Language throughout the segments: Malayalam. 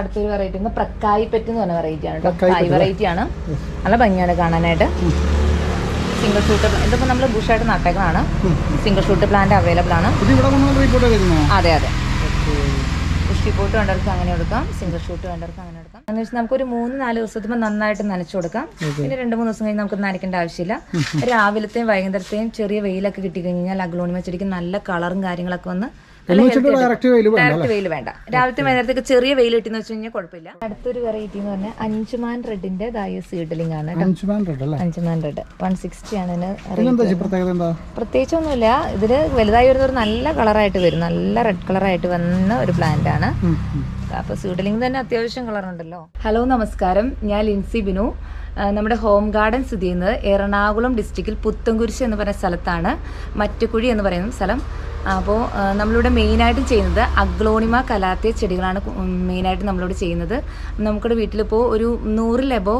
അടുത്തൊരു വെറൈറ്റി പ്രക്കായി പെറ്റ് എന്ന് പറഞ്ഞ വെറൈറ്റി ആണ് പ്രക്കായി വെറൈറ്റി ആണ്. നല്ല ഭംഗിയാണ് കാണാനായിട്ട്. സിംഗിൾ ഷൂട്ട് ഇതിപ്പോ നമ്മൾ ബുഷായിട്ട് നട്ടേക്കാണ് സിംഗിൾ ഷൂട്ട് പ്ലാന്റ് അവൈലബിൾ ആണ്. അതെ അതെ. ഷിപ്പോട്ട് പോട്ട് വേണ്ടവർക്ക് അങ്ങനെ എടുക്കാം. സിംഗിൾ ഷൂട്ട് വേണ്ടവർക്ക് അങ്ങനെ എടുക്കാം. എന്ന് വെച്ചാൽ നമുക്കൊരു മൂന്ന് നാല് ദിവസത്തിൽ നന്നായിട്ട് നനച്ചു കൊടുക്കാം. പിന്നെ രണ്ട് മൂന്ന് ദിവസം കഴിഞ്ഞ് നമുക്ക് നനയ്ക്കേണ്ട ആവശ്യമില്ല. രാവിലത്തെയും വൈകുന്നേരത്തെയും ചെറിയ വെയിലൊക്കെ കിട്ടി കഴിഞ്ഞാൽ അഗ്ലോണിമ ചെടിക്ക് നല്ല കളറും കാര്യങ്ങളൊക്കെ വന്ന് ഡയറക്റ്റ് വെയിൽ വേണ്ട. രാവിലത്തെ വൈകുന്നേരത്തേക്ക് ചെറിയ വെയിൽ കിട്ടിയെന്ന് വെച്ച് കഴിഞ്ഞാൽ കുഴപ്പമില്ല. അടുത്തൊരു വെറൈറ്റി എന്ന് പറഞ്ഞാൽ അഞ്ചുമാൻ റെഡിന്റെ ദായ സീഡലിംഗ് ആണ് അഞ്ചുമാൻ റെഡ് വൺ സിക്സ്റ്റി ആണ് പ്രത്യേകിച്ച് ഒന്നുമില്ല പ്രത്യേകത എന്താ? പ്രത്യേകിച്ചൊന്നുമില്ല. ഇതിൽ വലുതായി ഒരു നല്ല കളറായിട്ട് വരും. നല്ല റെഡ് കളറായിട്ട് വന്ന ഒരു പ്ലാന്റ് ആണ്. അപ്പൊ സീഡലിംഗ് തന്നെ അത്യാവശ്യം കളറുണ്ടല്ലോ ഹലോ നമസ്കാരം. ഞാൻ ലിൻസി ബിനു. നമ്മുടെ ഹോം ഗാർഡൻ സ്ഥിതി ചെയ്യുന്നത് എറണാകുളം ഡിസ്ട്രിക്റ്റിൽ പുത്തൻകുരിശ് എന്ന് പറയുന്ന സ്ഥലത്താണ്. മറ്റുകുഴി എന്ന് പറയുന്ന സ്ഥലം. അപ്പോൾ നമ്മളിവിടെ മെയിനായിട്ട് ചെയ്യുന്നത് അഗ്ലോണിമ കലാത്തിയ ചെടികളാണ് മെയിനായിട്ട് നമ്മളിവിടെ ചെയ്യുന്നത്. നമുക്കിവിടെ വീട്ടിലിപ്പോൾ ഒരു നൂറിലെബോ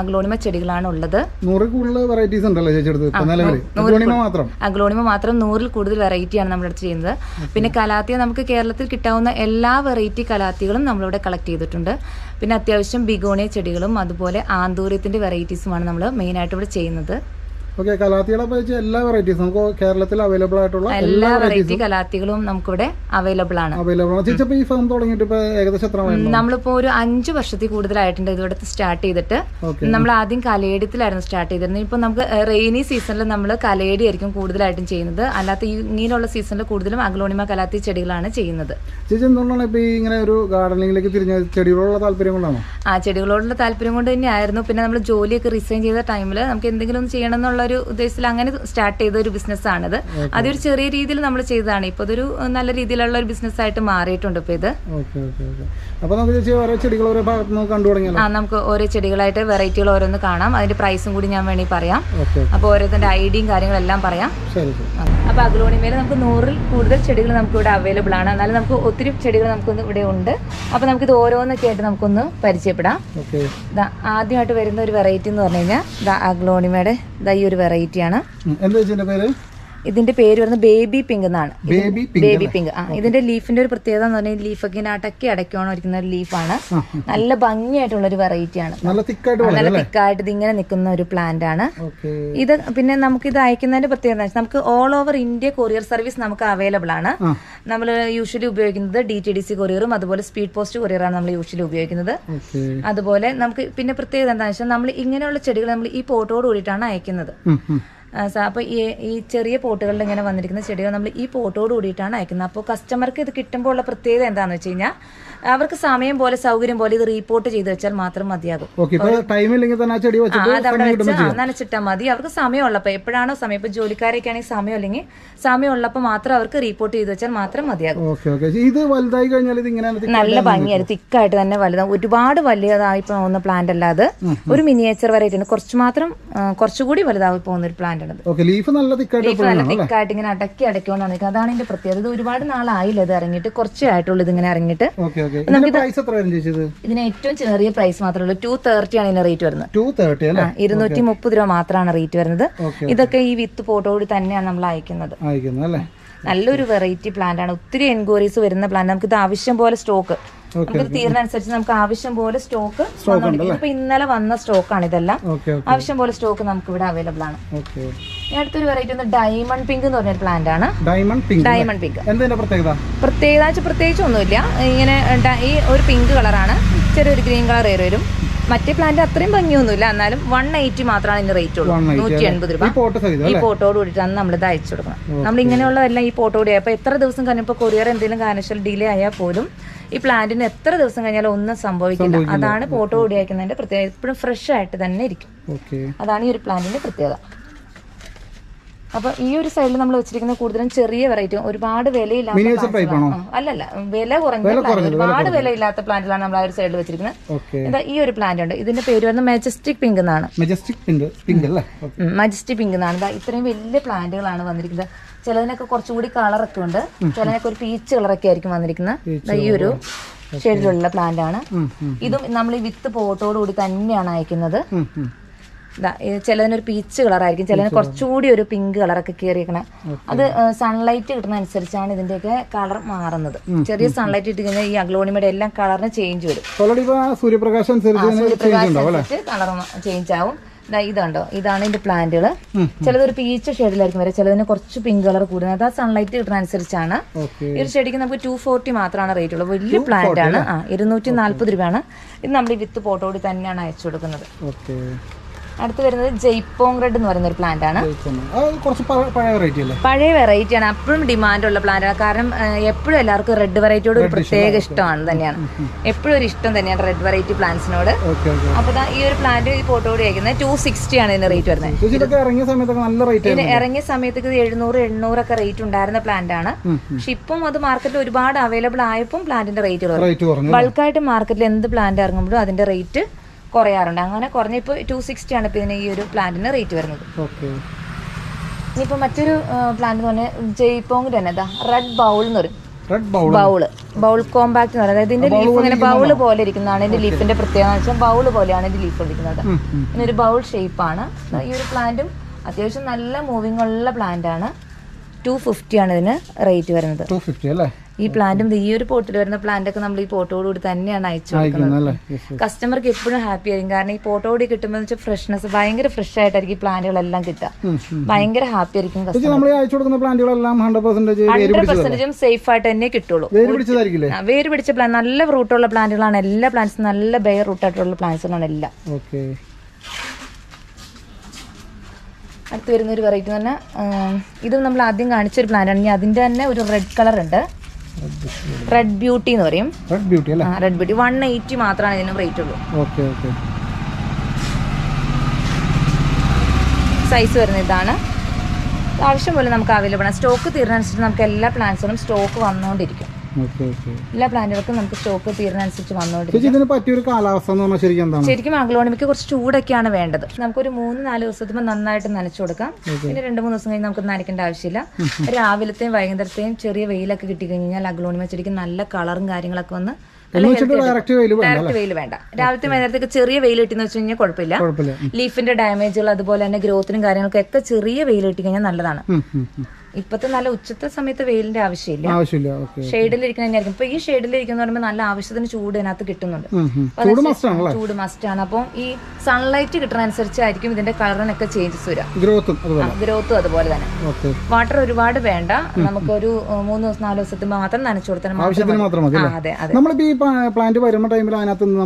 അഗ്ലോണിമ ചെടികളാണ് ഉള്ളത്. നൂറിൽ കൂടുതൽ വെറൈറ്റീസ് ഉണ്ടല്ലോ അഗ്ലോണിമ മാത്രം? നൂറിൽ കൂടുതൽ വെറൈറ്റിയാണ് നമ്മളിവിടെ ചെയ്യുന്നത്. പിന്നെ കലാത്തിയ നമുക്ക് കേരളത്തിൽ കിട്ടാവുന്ന എല്ലാ വെറൈറ്റി കലാത്തികളും നമ്മളിവിടെ കളക്ട് ചെയ്തിട്ടുണ്ട്. പിന്നെ അത്യാവശ്യം ബിഗോണിയ ചെടികളും അതുപോലെ ആന്തൂര്യത്തിന്റെ വെറൈറ്റീസുമാണ് നമ്മൾ മെയിനായിട്ട് ഇവിടെ ചെയ്യുന്നത്. ഓക്കെ കലാത്തികളെ വെച്ച് എല്ലാ വെറൈറ്റീസ് നമുക്ക് കേരളത്തിൽ അവൈലബിൾ ആയിട്ടുള്ള എല്ലാ വെറൈറ്റി കലാത്തികളും നമുക്കിവിടെ അവൈലബിൾ ആണ്. അവൈലബിൾ ആണ്. ചേച്ചി ഈ ഫാം തുടങ്ങിയിട്ട് ഇപ്പൊ ഏകദേശം എത്ര നമ്മളിപ്പോ ഒരു അഞ്ചു വർഷത്തിൽ കൂടുതലായിട്ടുണ്ട് ഇതോടെ സ്റ്റാർട്ട് ചെയ്തിട്ട്. നമ്മൾ ആദ്യം കലയടിത്തിലായിരുന്നു സ്റ്റാർട്ട് ചെയ്തിരുന്നത്. ഇപ്പൊ നമുക്ക് റെയിനി സീസണിൽ നമ്മൾ കലയടി ആയിരിക്കും കൂടുതലായിട്ടും ചെയ്യുന്നത്. അല്ലാത്ത ഈ ഇങ്ങനെയുള്ള സീസണിൽ കൂടുതലും അഗ്ലോണിമ കലാത്തി ചെടികളാണ് ചെയ്യുന്നത്. ചേച്ചി എന്തുകൊണ്ടാണ് ഇപ്പൊ ഇങ്ങനെ ഒരു ഗാർഡനിങ്ങിലേക്ക് തിരിഞ്ഞ ചെടികളോടുള്ള താല്പര്യം കൊണ്ടാണോ? ആ ചെടികളോടുള്ള താല്പര്യം കൊണ്ട് തന്നെയായിരുന്നു. പിന്നെ നമ്മൾ ജോലിയൊക്കെ റിസൈൻ ചെയ്ത ടൈമിൽ നമുക്ക് എന്തെങ്കിലും ചെയ്യണം എന്നുള്ള ഒരു ഉദ്ദേശത്തിൽ അങ്ങനെ സ്റ്റാർട്ട് ചെയ്ത ഒരു ബിസിനസ് ബിസിനസ്സാണിത് അതൊരു ചെറിയ രീതിയിൽ നമ്മൾ ചെയ്തതാണ്. ഇപ്പോൾ അതൊരു നല്ല രീതിയിലുള്ള ഒരു ബിസിനസ് ആയിട്ട് മാറിയിട്ടുണ്ട് ഇപ്പോൾ ഇത്. ഓക്കെ നമുക്ക് ചേച്ചി ഓരോ ചെടികൾ ഓരോ ഭാഗത്ത് കണ്ടു ആ നമുക്ക് ഓരോ ചെടികളായിട്ട് വെറൈറ്റികൾ ഓരോന്ന് കാണാം. അതിന്റെ പ്രൈസും കൂടി ഞാൻ വേണമെങ്കിൽ പറയാം. അപ്പൊ അപ്പോൾ ഓരോത്തിന്റെ ഐഡിയും കാര്യങ്ങളെല്ലാം പറയാം. ശരി ശരി. അപ്പോൾ മേലെ നമുക്ക് നൂറിൽ കൂടുതൽ ചെടികൾ നമുക്ക് ഇവിടെ അവൈലബിൾ ആണ്. എന്നാലും നമുക്ക് ഒത്തിരി ചെടികൾ നമുക്ക് ഇവിടെ ഉണ്ട്. അപ്പോൾ നമുക്കിത് ഓരോന്നൊക്കെ ആയിട്ട് നമുക്കൊന്ന് പരിചയപ്പെടാം. ഇതാ ആദ്യമായിട്ട് വരുന്ന ഒരു വെറൈറ്റി എന്ന് പറഞ്ഞു കഴിഞ്ഞാൽ അഗ്ലോണിമയുടെ ഇതാ ഈ ഒരു വെറൈറ്റിയാണ് എന്താ പേര്? ഇതിന്റെ പേര് വരുന്നത് ബേബി പിങ്ക് എന്നാണ്. Baby pink baby pink. ആ ഇതിന്റെ ലീഫിന്റെ ഒരു പ്രത്യേകത എന്ന് പറഞ്ഞാൽ ലീഫൊക്കെ ഇങ്ങനെ അടക്കി അടയ്ക്കോണം ഇരിക്കുന്ന ഒരു ലീഫാണ്. നല്ല ഭംഗിയായിട്ടുള്ള ഒരു വെറൈറ്റി ആണ്. നല്ല തിക്കായിട്ട് ഇത് ഇങ്ങനെ നിൽക്കുന്ന ഒരു പ്ലാന്റ് ആണ്. ഇത് പിന്നെ നമുക്ക് ഇത് അയക്കുന്നതിന്റെ പ്രത്യേകത നമുക്ക് all over India courier service നമുക്ക് അവൈലബിൾ ആണ്. നമ്മൾ യൂഷ്വലി ഉപയോഗിക്കുന്നത് ഡി ടി ഡി സി കൊറിയറും അതുപോലെ സ്പീഡ് പോസ്റ്റ് കൊറിയറാണ് നമ്മൾ യൂഷ്വലി ഉപയോഗിക്കുന്നത്. അതുപോലെ നമുക്ക് പിന്നെ പ്രത്യേകത എന്താണെന്ന് വെച്ചാൽ നമ്മൾ ഇങ്ങനെയുള്ള ചെടികൾ നമ്മൾ ഈ പോട്ടോട് കൂടിയിട്ടാണ് അയക്കുന്നത്. അപ്പോൾ ഈ ഈ ചെറിയ പോട്ടുകളിൽ ഇങ്ങനെ വന്നിരിക്കുന്ന ചെടികൾ നമ്മൾ ഈ പോട്ടോട് കൂടിയിട്ടാണ് അയക്കുന്നത്. അപ്പോൾ കസ്റ്റമർക്ക് ഇത് കിട്ടുമ്പോൾ ഉള്ള പ്രത്യേകത എന്താണെന്ന് വെച്ച് കഴിഞ്ഞാൽ അവർക്ക് സമയം പോലെ സൗകര്യം പോലെ ഇത് റീപോർട്ട് ചെയ്ത് വെച്ചാൽ മാത്രം മതിയാകും. ഓക്കെ ഇപ്പൊ ടൈം ഇല്ലെങ്കിൽ തന്നെ ആ ചെടി വെച്ചിട്ട് അത് അവിടെ സമയം വെച്ച് കിട്ടുമ്പോൾ ആ, നനച്ചിട്ടാൽ മതി. അവർക്ക് സമയമുള്ളപ്പോൾ എപ്പോഴാണോ സമയം ഇപ്പോൾ ജോലിക്കാരൊക്കെ ആണെങ്കിൽ സമയം അല്ലെങ്കിൽ സമയമുള്ളപ്പോൾ മാത്രം അവർക്ക് റീപോർട്ട് ചെയ്ത് വെച്ചാൽ മാത്രം മതിയാകും. ഇത് വലുതായി കഴിഞ്ഞാൽ ഇത് ഇങ്ങനെ നല്ല ഭംഗിയായിരുന്നു തിക്കായിട്ട് തന്നെ വലുതാണ് ഒരുപാട് വലിയതായി പോകുന്ന പ്ലാന്റ് അല്ലാതെ ഒരു മിനിയേച്ചർ വരെ ആയിട്ടുണ്ട് കുറച്ച് മാത്രം കുറച്ചുകൂടി വലുതായി പോകുന്ന ഒരു പ്ലാന്റ് ആണ് ലീഫ് നല്ല തിക്കായിട്ട് ഇങ്ങനെ അടക്കി അടക്കിക്കൊണ്ടാണ് നിൽക്കുന്നത്. അതാണ് ഇതിന്റെ പ്രത്യേകത. ഇത് ഒരുപാട് നാളായില്ല ഇത് ഇറങ്ങിയിട്ട്. കുറച്ചേ ആയിട്ടുള്ളൂ ഇത് ഇങ്ങനെ ഇറങ്ങിയിട്ട്. ഇതിന് ഏറ്റവും ചെറിയ പ്രൈസ് മാത്രമേ ഉള്ളൂ. ടു തേർട്ടി ആണ് ഇതിന്റെ റേറ്റ് വരുന്നത്. ഇരുന്നൂറ്റി മുപ്പത് രൂപ മാത്രമാണ് റേറ്റ് വരുന്നത്. ഇതൊക്കെ ഈ വിത്ത് പോട്ടോടി തന്നെയാണ് നമ്മൾ അയക്കുന്നത്. നല്ലൊരു വെറൈറ്റി പ്ലാന്റ് ആണ്. ഒത്തിരി എൻക്വയറീസ് വരുന്ന പ്ലാന്റ് നമുക്ക് ഇത് ആവശ്യം പോലെ സ്റ്റോക്ക് നമുക്ക് തീരുന്നതനുസരിച്ച് നമുക്ക് ആവശ്യം പോലെ സ്റ്റോക്ക് ഇപ്പൊ ഇന്നലെ വന്ന സ്റ്റോക്കാണ് ഇതെല്ലാം. ആവശ്യം പോലെ സ്റ്റോക്ക് നമുക്ക് ഇവിടെ അവൈലബിൾ ആണ് അടുത്തൊരു വെറൈറ്റി ഒന്ന് ഡയമണ്ട് പിങ്ക് എന്ന് പറഞ്ഞൊരു പ്ലാന്റ് ആണ്. ഡയമണ്ട് പിങ്ക് ഡയമണ്ട് പിങ്ക് എന്തിന്റെ പ്രത്യേകത? പ്രത്യേകത പ്രത്യേകിച്ച് ഒന്നുമില്ല. ഇങ്ങനെ ഈ ഒരു പിങ്ക് കളറാണ് ചെറിയൊരു ഗ്രീൻ കളർ ഏറി വരും. മറ്റേ പ്ലാന്റ് അത്രയും ഭംഗിയൊന്നുമില്ല. എന്നാലും വൺ എയ്റ്റി മാത്രമാണ് ഇതിന്റെ റേറ്റ് ഉള്ളത് 180 നൂറ്റി എൺപത് രൂപ. ഈ ഫോട്ടോട് കൂടിയിട്ടാണ് നമ്മൾ ഇത് അയച്ചു കൊടുക്കണം. നമ്മൾ ഇങ്ങനെയുള്ളതെല്ലാം ഈ ഫോട്ടോട് അപ്പൊ എത്ര ദിവസം കഴിഞ്ഞപ്പോൾ കൊറിയർ എന്തെങ്കിലും കാരണവശാൽ ഡിലേ ആയാൽ പോലും ഈ പ്ലാന്റിന് എത്ര ദിവസം കഴിഞ്ഞാലും ഒന്നും സംഭവിക്കില്ല. അതാണ് ഫോട്ടോ കൂടി അയക്കുന്നതിന്റെ പ്രത്യേകത. എപ്പോഴും ഫ്രഷ് ആയിട്ട് തന്നെ ഇരിക്കും. അതാണ് ഈ ഒരു പ്ലാന്റിന്റെ പ്രത്യേകത. അപ്പൊ ഈ ഒരു സൈഡിൽ നമ്മൾ വെച്ചിരിക്കുന്ന കൂടുതലും ചെറിയ വെറൈറ്റി ഒരുപാട് വിലയില്ലാത്ത അല്ലല്ല. വില കുറഞ്ഞ. ഒരുപാട് വിലയില്ലാത്ത പ്ലാന്റിലാണ് നമ്മൾ ആ ഒരു സൈഡിൽ വെച്ചിരിക്കുന്നത്. ഇതാ ഈ ഒരു പ്ലാന്റ് ഉണ്ട്. ഇതിന്റെ പേര് വരുന്നത് മെജസ്റ്റിക് പിങ്ക് എന്നാണ്. മെജസ്റ്റിക് പിങ്ക് പിങ്ക് അല്ലേ? മജസ്റ്റിക് പിങ്ക് എന്നാണ്. ഇത്രയും വലിയ പ്ലാന്റുകളാണ് വന്നിരിക്കുന്നത്. ചിലതിനൊക്കെ കുറച്ചുകൂടി കളറൊക്കെ ഉണ്ട്. ചിലതിനൊക്കെ ഒരു പീച്ച് കളറൊക്കെ ആയിരിക്കും വന്നിരിക്കുന്നത്. ഈ ഒരു ഷെയ്ഡിലുള്ള പ്ലാന്റ് ആണ്. ഇതും നമ്മൾ ഈ വിത്ത് പോട്ടോടുകൂടി തന്നെയാണ് അയക്കുന്നത്. ചിലതിനൊരു പീച്ച് കളറായിരിക്കും ചിലതിന് കുറച്ചുകൂടി ഒരു പിങ്ക് കളറൊക്കെ കയറിയിരിക്കണ അത് സൺലൈറ്റ് കിട്ടുന്ന അനുസരിച്ചാണ് ഇതിന്റെയൊക്കെ കളർ മാറുന്നത്. ചെറിയ സൺലൈറ്റ് ഇട്ട് കഴിഞ്ഞാൽ ഈ അഗ്ലോണിമയുടെ എല്ലാം കളറിന് ചേഞ്ച് വരും. സൂര്യപ്രകാശം അനുസരിച്ച് കളർ ചേഞ്ച് ആവും. ഇതുണ്ടോ? ഇതാണ് ഇതിന്റെ പ്ലാന്റുകൾ ചിലതൊരു പീച്ച് ഷെയ്ഡിലായിരിക്കും വരെ ചിലതിന് കുറച്ച് പിങ്ക് കളർ കൂടുന്നത്. ആ സൺലൈറ്റ് കിട്ടുന്ന അനുസരിച്ചാണ് ഈ ഒരു ചെടിക്ക് നമുക്ക് ടു ഫോർട്ടി മാത്രമാണ് റേറ്റ് ഉള്ളത്. വലിയ പ്ലാന്റ് ആണ്. ആ ഇരുന്നൂറ്റി നാല്പത് രൂപയാണ്. ഇത് നമ്മൾ ഈ വിത്ത് പോട്ടോടി തന്നെയാണ് അയച്ചു കൊടുക്കുന്നത്. അടുത്ത് വരുന്നത് ജയ്പോങ് റെഡ് എന്ന് പറയുന്ന ഒരു പ്ലാന്റ് ആണ്. പഴയ വെറൈറ്റി ആണ്. അപ്പോഴും ഡിമാൻഡ് ഉള്ള പ്ലാന്റ് ആണ്. കാരണം എപ്പോഴും എല്ലാവർക്കും റെഡ് വെറൈറ്റിയോട് ഒരു പ്രത്യേക ഇഷ്ടമാണ് തന്നെയാണ്. എപ്പോഴും ഒരു ഇഷ്ടം തന്നെയാണ് റെഡ് വെറൈറ്റി പ്ലാന്റ്സിനോട് അപ്പൊ ഈ ഒരു പ്ലാന്റ് ഈ ഫോട്ടോ അയക്കുന്നത് ടു സിക്സ്റ്റി ആണ് ഇതിന് റേറ്റ് വരുന്നത് ഇതിന് ഇറങ്ങിയ സമയത്ത് ഇത് എഴുന്നൂറ് എണ്ണൂറൊക്കെ റേറ്റ് ഉണ്ടായിരുന്ന പ്ലാന്റ് ആണ്. പക്ഷെ ഇപ്പം അത് മാർക്കറ്റിൽ ഒരുപാട് അവൈലബിൾ ആയപ്പോൾ പ്ലാന്റിന്റെ റേറ്റ് കുറഞ്ഞു. ബൾക്കായിട്ട് മാർക്കറ്റിൽ എന്ത് പ്ലാന്റ് ഇറങ്ങുമ്പോഴും അതിന്റെ റേറ്റ് കുറയാറുണ്ട്. അങ്ങനെ കുറഞ്ഞ ഇപ്പോൾ ടു സിക്സ്റ്റി ആണ് ഇപ്പോൾ ഇതിന് ഈ ഒരു പ്ലാന്റിന് റേറ്റ് വരുന്നത്. ഇനിയിപ്പോൾ മറ്റൊരു പ്ലാന്റ് എന്ന് പറഞ്ഞാൽ ജയ്പോങ് തന്നെ. റെഡ് ബൗൾ എന്ന് പറയും. ബൗൾ ബൗൾ കോമ്പാക്ട് എന്ന് പറയുന്നത് ഇതിന്റെ ലീഫ് ഇങ്ങനെ ബൗൾ പോലെ ഇരിക്കുന്നതാണ്. ഇതിന്റെ ലീഫിന്റെ പ്രത്യേകത എന്ന് വെച്ചാൽ ബൗൾ പോലെയാണ് ഇതിന്റെ ലീഫ് ഇരിക്കുന്നത് ഇതിനൊരു ബൗൾ ഷേപ്പാണ് ഈ ഒരു പ്ലാന്റും അത്യാവശ്യം നല്ല മൂവിംഗ് ഉള്ള പ്ലാന്റ് ആണ്. ടു ഫിഫ്റ്റി ആണ് ഇതിന് റേറ്റ് വരുന്നത്. ടു ഫിഫ്റ്റി അല്ലേ? ഈ പ്ലാന്റും ഈ ഒരു പോട്ടിൽ വരുന്ന പ്ലാന്റ് ഒക്കെ നമ്മൾ ഈ പോട്ടോട് കൂടി തന്നെയാണ് അയച്ചു കൊടുക്കുന്നത്. കസ്റ്റമർക്ക് എപ്പോഴും ഹാപ്പി ആയിരിക്കും. കാരണം ഈ പോട്ടോടി കിട്ടുമ്പോൾ വെച്ചാൽ ഫ്രഷ്നെസ് ഭയങ്കര ഫ്രഷ് ആയിട്ടായിരിക്കും ഈ പ്ലാന്റുകളെല്ലാം കിട്ടുക. ഭയങ്കര ഹാപ്പി ആയിരിക്കും നമ്മൾ അയച്ചു കൊടുക്കുന്ന പ്ലാന്റുകളെല്ലാം ഹൺഡ്രഡ് പെർസെന്റേജ് സേഫ് ആയിട്ട് തന്നെ കിട്ടുള്ളൂ. വേര് പിടിച്ച പ്ലാൻ നല്ല റൂട്ടുള്ള പ്ലാന്റുകളാണ് എല്ലാ പ്ലാന്റ്സും നല്ല ബെയർ റൂട്ടായിട്ടുള്ള പ്ലാന്റ്സുകളാണ് എല്ലാം. അടുത്ത് വരുന്ന ഒരു വെറൈറ്റി എന്ന് പറഞ്ഞാൽ ഇതും നമ്മൾ ആദ്യം കാണിച്ചൊരു പ്ലാന്റ് ആണ്. ഇനി അതിന്റെ തന്നെ ഒരു റെഡ് കളർ ഉണ്ട്. റെഡ് ബ്യൂട്ടി എന്ന് പറയും. റെഡ് ബ്യൂട്ടി അല്ലേ? റെഡ് ബ്യൂട്ടി വൺ എയ്റ്റി മാത്രമാണ് ഇതിന് റേറ്റ് ഉള്ളൂ. ഓക്കെ ഓക്കെ സൈസ് വരുന്ന ഇതാണ്. ആവശ്യം പോലെ നമുക്ക് അവൈലബിൾ ആണ്. സ്റ്റോക്ക് തീരുന്നതിനനുസരിച്ച് നമുക്ക് എല്ലാ പ്ലാന്റ്സിനും സ്റ്റോക്ക് വന്നുകൊണ്ടിരിക്കും. എല്ലാ പ്ലാന്റുകൾക്കും നമുക്ക് സ്റ്റോക്ക് തീരുന്നതനുസരിച്ച് വന്നുകൊണ്ടിരിക്കും ചേച്ചി ഇതിന് പറ്റിയൊരു കാലാവസ്ഥ എന്ന് പറഞ്ഞാൽ ശരിക്കും എന്താണ്? ശരിക്കും അഗ്ലോണിമിക്ക് കുറച്ച് ചൂടൊക്കെയാണ് വേണ്ടത്. നമുക്കൊരു മൂന്ന് നാല് ദിവസത്തുമ്പോൾ നന്നായിട്ട് നനച്ചു കൊടുക്കാം. പിന്നെ രണ്ട് മൂന്ന് ദിവസം കഴിഞ്ഞ് നമുക്ക് നനയ്ക്കേണ്ട ആവശ്യമില്ല. രാവിലത്തെയും വൈകുന്നേരത്തെയും ചെറിയ വെയിലൊക്കെ കിട്ടി കഴിഞ്ഞാൽ അഗ്ലോണിമ ചെടിക്ക് നല്ല കളറും കാര്യങ്ങളൊക്കെ വന്ന് ഡയറക്റ്റ് വെയിൽ വേണ്ട രാവിലത്തെ വൈകുന്നേരത്തേക്ക് ചെറിയ വെയിൽ കിട്ടിയെന്ന് വെച്ച് കഴിഞ്ഞാൽ കുഴപ്പമില്ല. ലീഫിന്റെ ഡാമേജുകൾ അതുപോലെ തന്നെ ഗ്രോത്തിനും കാര്യങ്ങൾക്കൊക്കെ ചെറിയ വെയിൽ കിട്ടി കഴിഞ്ഞാൽ നല്ലതാണ്. ഇപ്പത്തെ നല്ല ഉച്ചത്തെ സമയത്ത് വെയിലിന്റെ ആവശ്യമില്ല. ആവശ്യമില്ല. ഷെയ്ഡിലിരിക്കുന്ന തന്നെയായിരിക്കും ഇപ്പൊ ഈ ഷെയ്ഡിലിരിക്കുന്ന പറയുമ്പോൾ നല്ല ആവശ്യത്തിന് ചൂട് ഇതിനകത്ത് കിട്ടുന്നുണ്ട്. ചൂട് മസ്റ്റ് ആണല്ലേ? ചൂട് മസ്റ്റ് ആണ്. അപ്പം ഈ സൺലൈറ്റ് കിട്ടുന്ന അനുസരിച്ചായിരിക്കും ഇതിന്റെ കളറിനൊക്കെ ചേഞ്ചസ് വരിക ഗ്രോത്തും അതുപോലെ. തന്നെ. വാട്ടർ ഒരുപാട് വേണ്ട. നമുക്കൊരു ഒരു മൂന്ന് ദിവസം നാല് ദിവസത്തിന് മാത്രം നനച്ചു കൊടുത്താൽ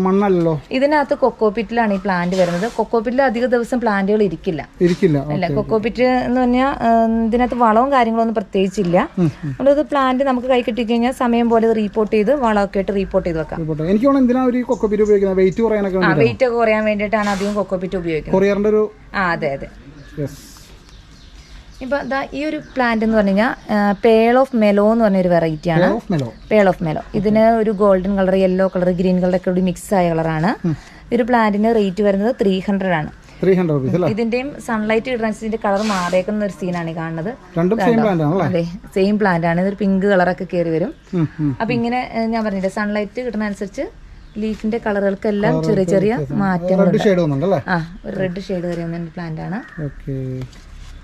മണ്ണല്ലല്ലോ? ഇതിനകത്ത് കൊക്കോപിറ്റിലാണ് ഈ പ്ലാന്റ് വരുന്നത്. കൊക്കോപിറ്റിൽ അധിക ദിവസം പ്ലാന്റുകൾ ഇരിക്കില്ല. ഇരിക്കില്ല. അല്ല കൊക്കോപിറ്റ് എന്ന് പറഞ്ഞാൽ ഇതിനകത്ത് വളവും കാര്യങ്ങളൊന്നും പ്രത്യേകിച്ചില്ല. നമ്മളിത് പ്ലാന്റ് നമുക്ക് കൈ കിട്ടിക്കഴിഞ്ഞാൽ സമയം പോലെ റിപ്പോർട്ട് ചെയ്ത് വളമൊക്കെ ആയിട്ട് റിപ്പോർട്ട് ചെയ്ത് വെക്കാം. എനിക്ക് എന്തിനാ ഒരു ഉപയോഗിക്കുന്നത്? വെയിറ്റ് കുറയാനൊക്കെ വെയിറ്റ് ഒക്കെ കുറയാൻ വേണ്ടിയിട്ടാണ് അധികം കൊക്കോപിറ്റ് ഉപയോഗിക്കുന്നത്. ഒരു ആ അതെ അതെ. ഇപ്പൊ ദാ ഈ ഒരു പ്ലാന്റ് എന്ന് പറഞ്ഞു കഴിഞ്ഞാൽ പേൾ ഓഫ് മെലോ എന്ന് പറഞ്ഞൊരു വെറൈറ്റി ആണ്. പേൾ ഓഫ് മെലോ ഇതിന് ഒരു golden colour yellow colour green colour ഒക്കെ കൂടി മിക്സ് ആയ കളറാണ് ഈ ഒരു പ്ലാന്റിന് റേറ്റ് വരുന്നത് ത്രീ ഹൺഡ്രഡ് ആണ്. ത്രീ ഹൺഡ്രഡ് റുപ്പീസ് അല്ലേ? ഇതിന്റെയും സൺലൈറ്റ് കിട്ടുന്ന കളർ മാറിയേക്കുന്ന ഒരു സീനാണ് കാണുന്നത്. രണ്ടും സെയിം പ്ലാന്റ് ആണല്ലേ? അതെ സെയിം പ്ലാന്റ് ആണ്. ഇതൊരു പിങ്ക് കളറൊക്കെ കയറി വരും. അപ്പൊ ഇങ്ങനെ ഞാൻ പറഞ്ഞില്ല സൺലൈറ്റ് കിട്ടുന്ന അനുസരിച്ച് ലീഫിന്റെ കളറുകൾക്കെല്ലാം ചെറിയ ചെറിയ മാറ്റങ്ങൾ ആ ഒരു റെഡ് ഷെയ്ഡ് വരെ പ്ലാന്റ് ആണ്. ഓക്കെ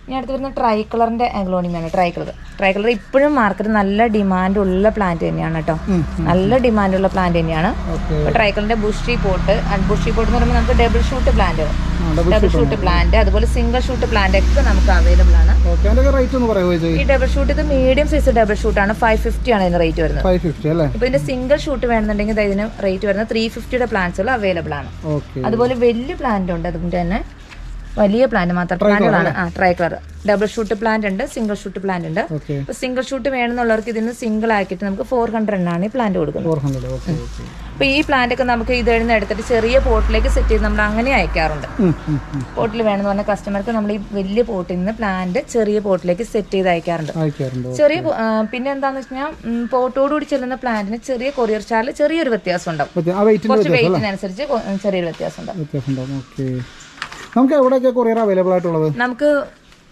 ഇനി അടുത്ത് വരുന്ന ട്രൈ കളറിന്റെ അഗ്ലോണിമാണ് ട്രൈ കളർ ട്രൈ കളർ ഇപ്പോഴും മാർക്കറ്റ് നല്ല ഡിമാൻഡ് ഉള്ള പ്ലാന്റ് തന്നെയാണ് കേട്ടോ. നല്ല ഡിമാൻഡ് ഉള്ള പ്ലാന്റ് തന്നെയാണ്. ട്രൈ കളറിന്റെ ബുഷി പോട്ട് ബുഷി പോട്ട് എന്ന് പറയുമ്പോൾ നമുക്ക് double shoot plant double shoot plant അതുപോലെ സിംഗിൾ ഷൂട്ട് പ്ലാന്റ് ഒക്കെ നമുക്ക് അവൈലബിൾ ആണ്. ഈ ഡബിൾ ഷൂട്ട് ഇത് മീഡിയം സൈസ് ഡബിൾ ഷൂട്ട് ആണ്. ഫൈവ് ഫിഫ്റ്റി ആണ് ഇതിന് റേറ്റ് വരുന്നത്. ഇപ്പൊ ഇതിന്റെ സിംഗിൾ ഷൂട്ട് വേണമെന്നുണ്ടെങ്കിൽ ഇതിന് റേറ്റ് വരുന്നത് ത്രീ ഫിഫ്റ്റിയുടെ പ്ലാന്റ്സുകൾ അവൈലബിൾ ആണ്. അതുപോലെ വലിയ പ്ലാന്റ് ഉണ്ട്. അതുകൊണ്ട് തന്നെ വലിയ പ്ലാന്റ് മാത്രം. പ്ലാന്റുകളാണ് ആ try colour double shoot plant ഉണ്ട് സിംഗിൾ ഷൂട്ട് പ്ലാന്റ് ഉണ്ട്. അപ്പൊ സിംഗിൾ ഷൂട്ട് വേണമെന്നുള്ളവർക്ക് ഇതിന് സിംഗിൾ ആക്കിയിട്ട് നമുക്ക് ഫോർ ഹൺഡ്രഡ് ആണ് ഈ പ്ലാന്റ് കൊടുക്കുന്നത്. അപ്പൊ ഈ പ്ലാന്റ് ഒക്കെ നമുക്ക് ഇത് എഴുന്ന എടുത്തിട്ട് ചെറിയ പോട്ടിലേക്ക് സെറ്റ് ചെയ്ത് നമ്മൾ അങ്ങനെ അയക്കാറുണ്ട്. പോട്ടിൽ വേണമെന്ന് പറഞ്ഞ കസ്റ്റമർക്ക് നമ്മൾ ഈ വലിയ പോട്ടിൽ നിന്ന് പ്ലാന്റ് ചെറിയ പോട്ടിലേക്ക് സെറ്റ് ചെയ്ത് അയക്കാറുണ്ട്. ചെറിയ പിന്നെ എന്താന്ന് വെച്ചാൽ പോട്ടോടുകൂടി ചെല്ലുന്ന പ്ലാന്റിന് ചെറിയ കൊറിയർ ചാർജിൽ ചെറിയൊരു വ്യത്യാസം ഉണ്ടാവും. കുറച്ച് വെയിറ്റിനനുസരിച്ച് ചെറിയൊരു വ്യത്യാസം ഉണ്ടാവും. നമുക്ക് എവിടെയൊക്കെ കൊറിയർ അവൈലബിൾ ആയിട്ടുള്ളത്? നമുക്ക്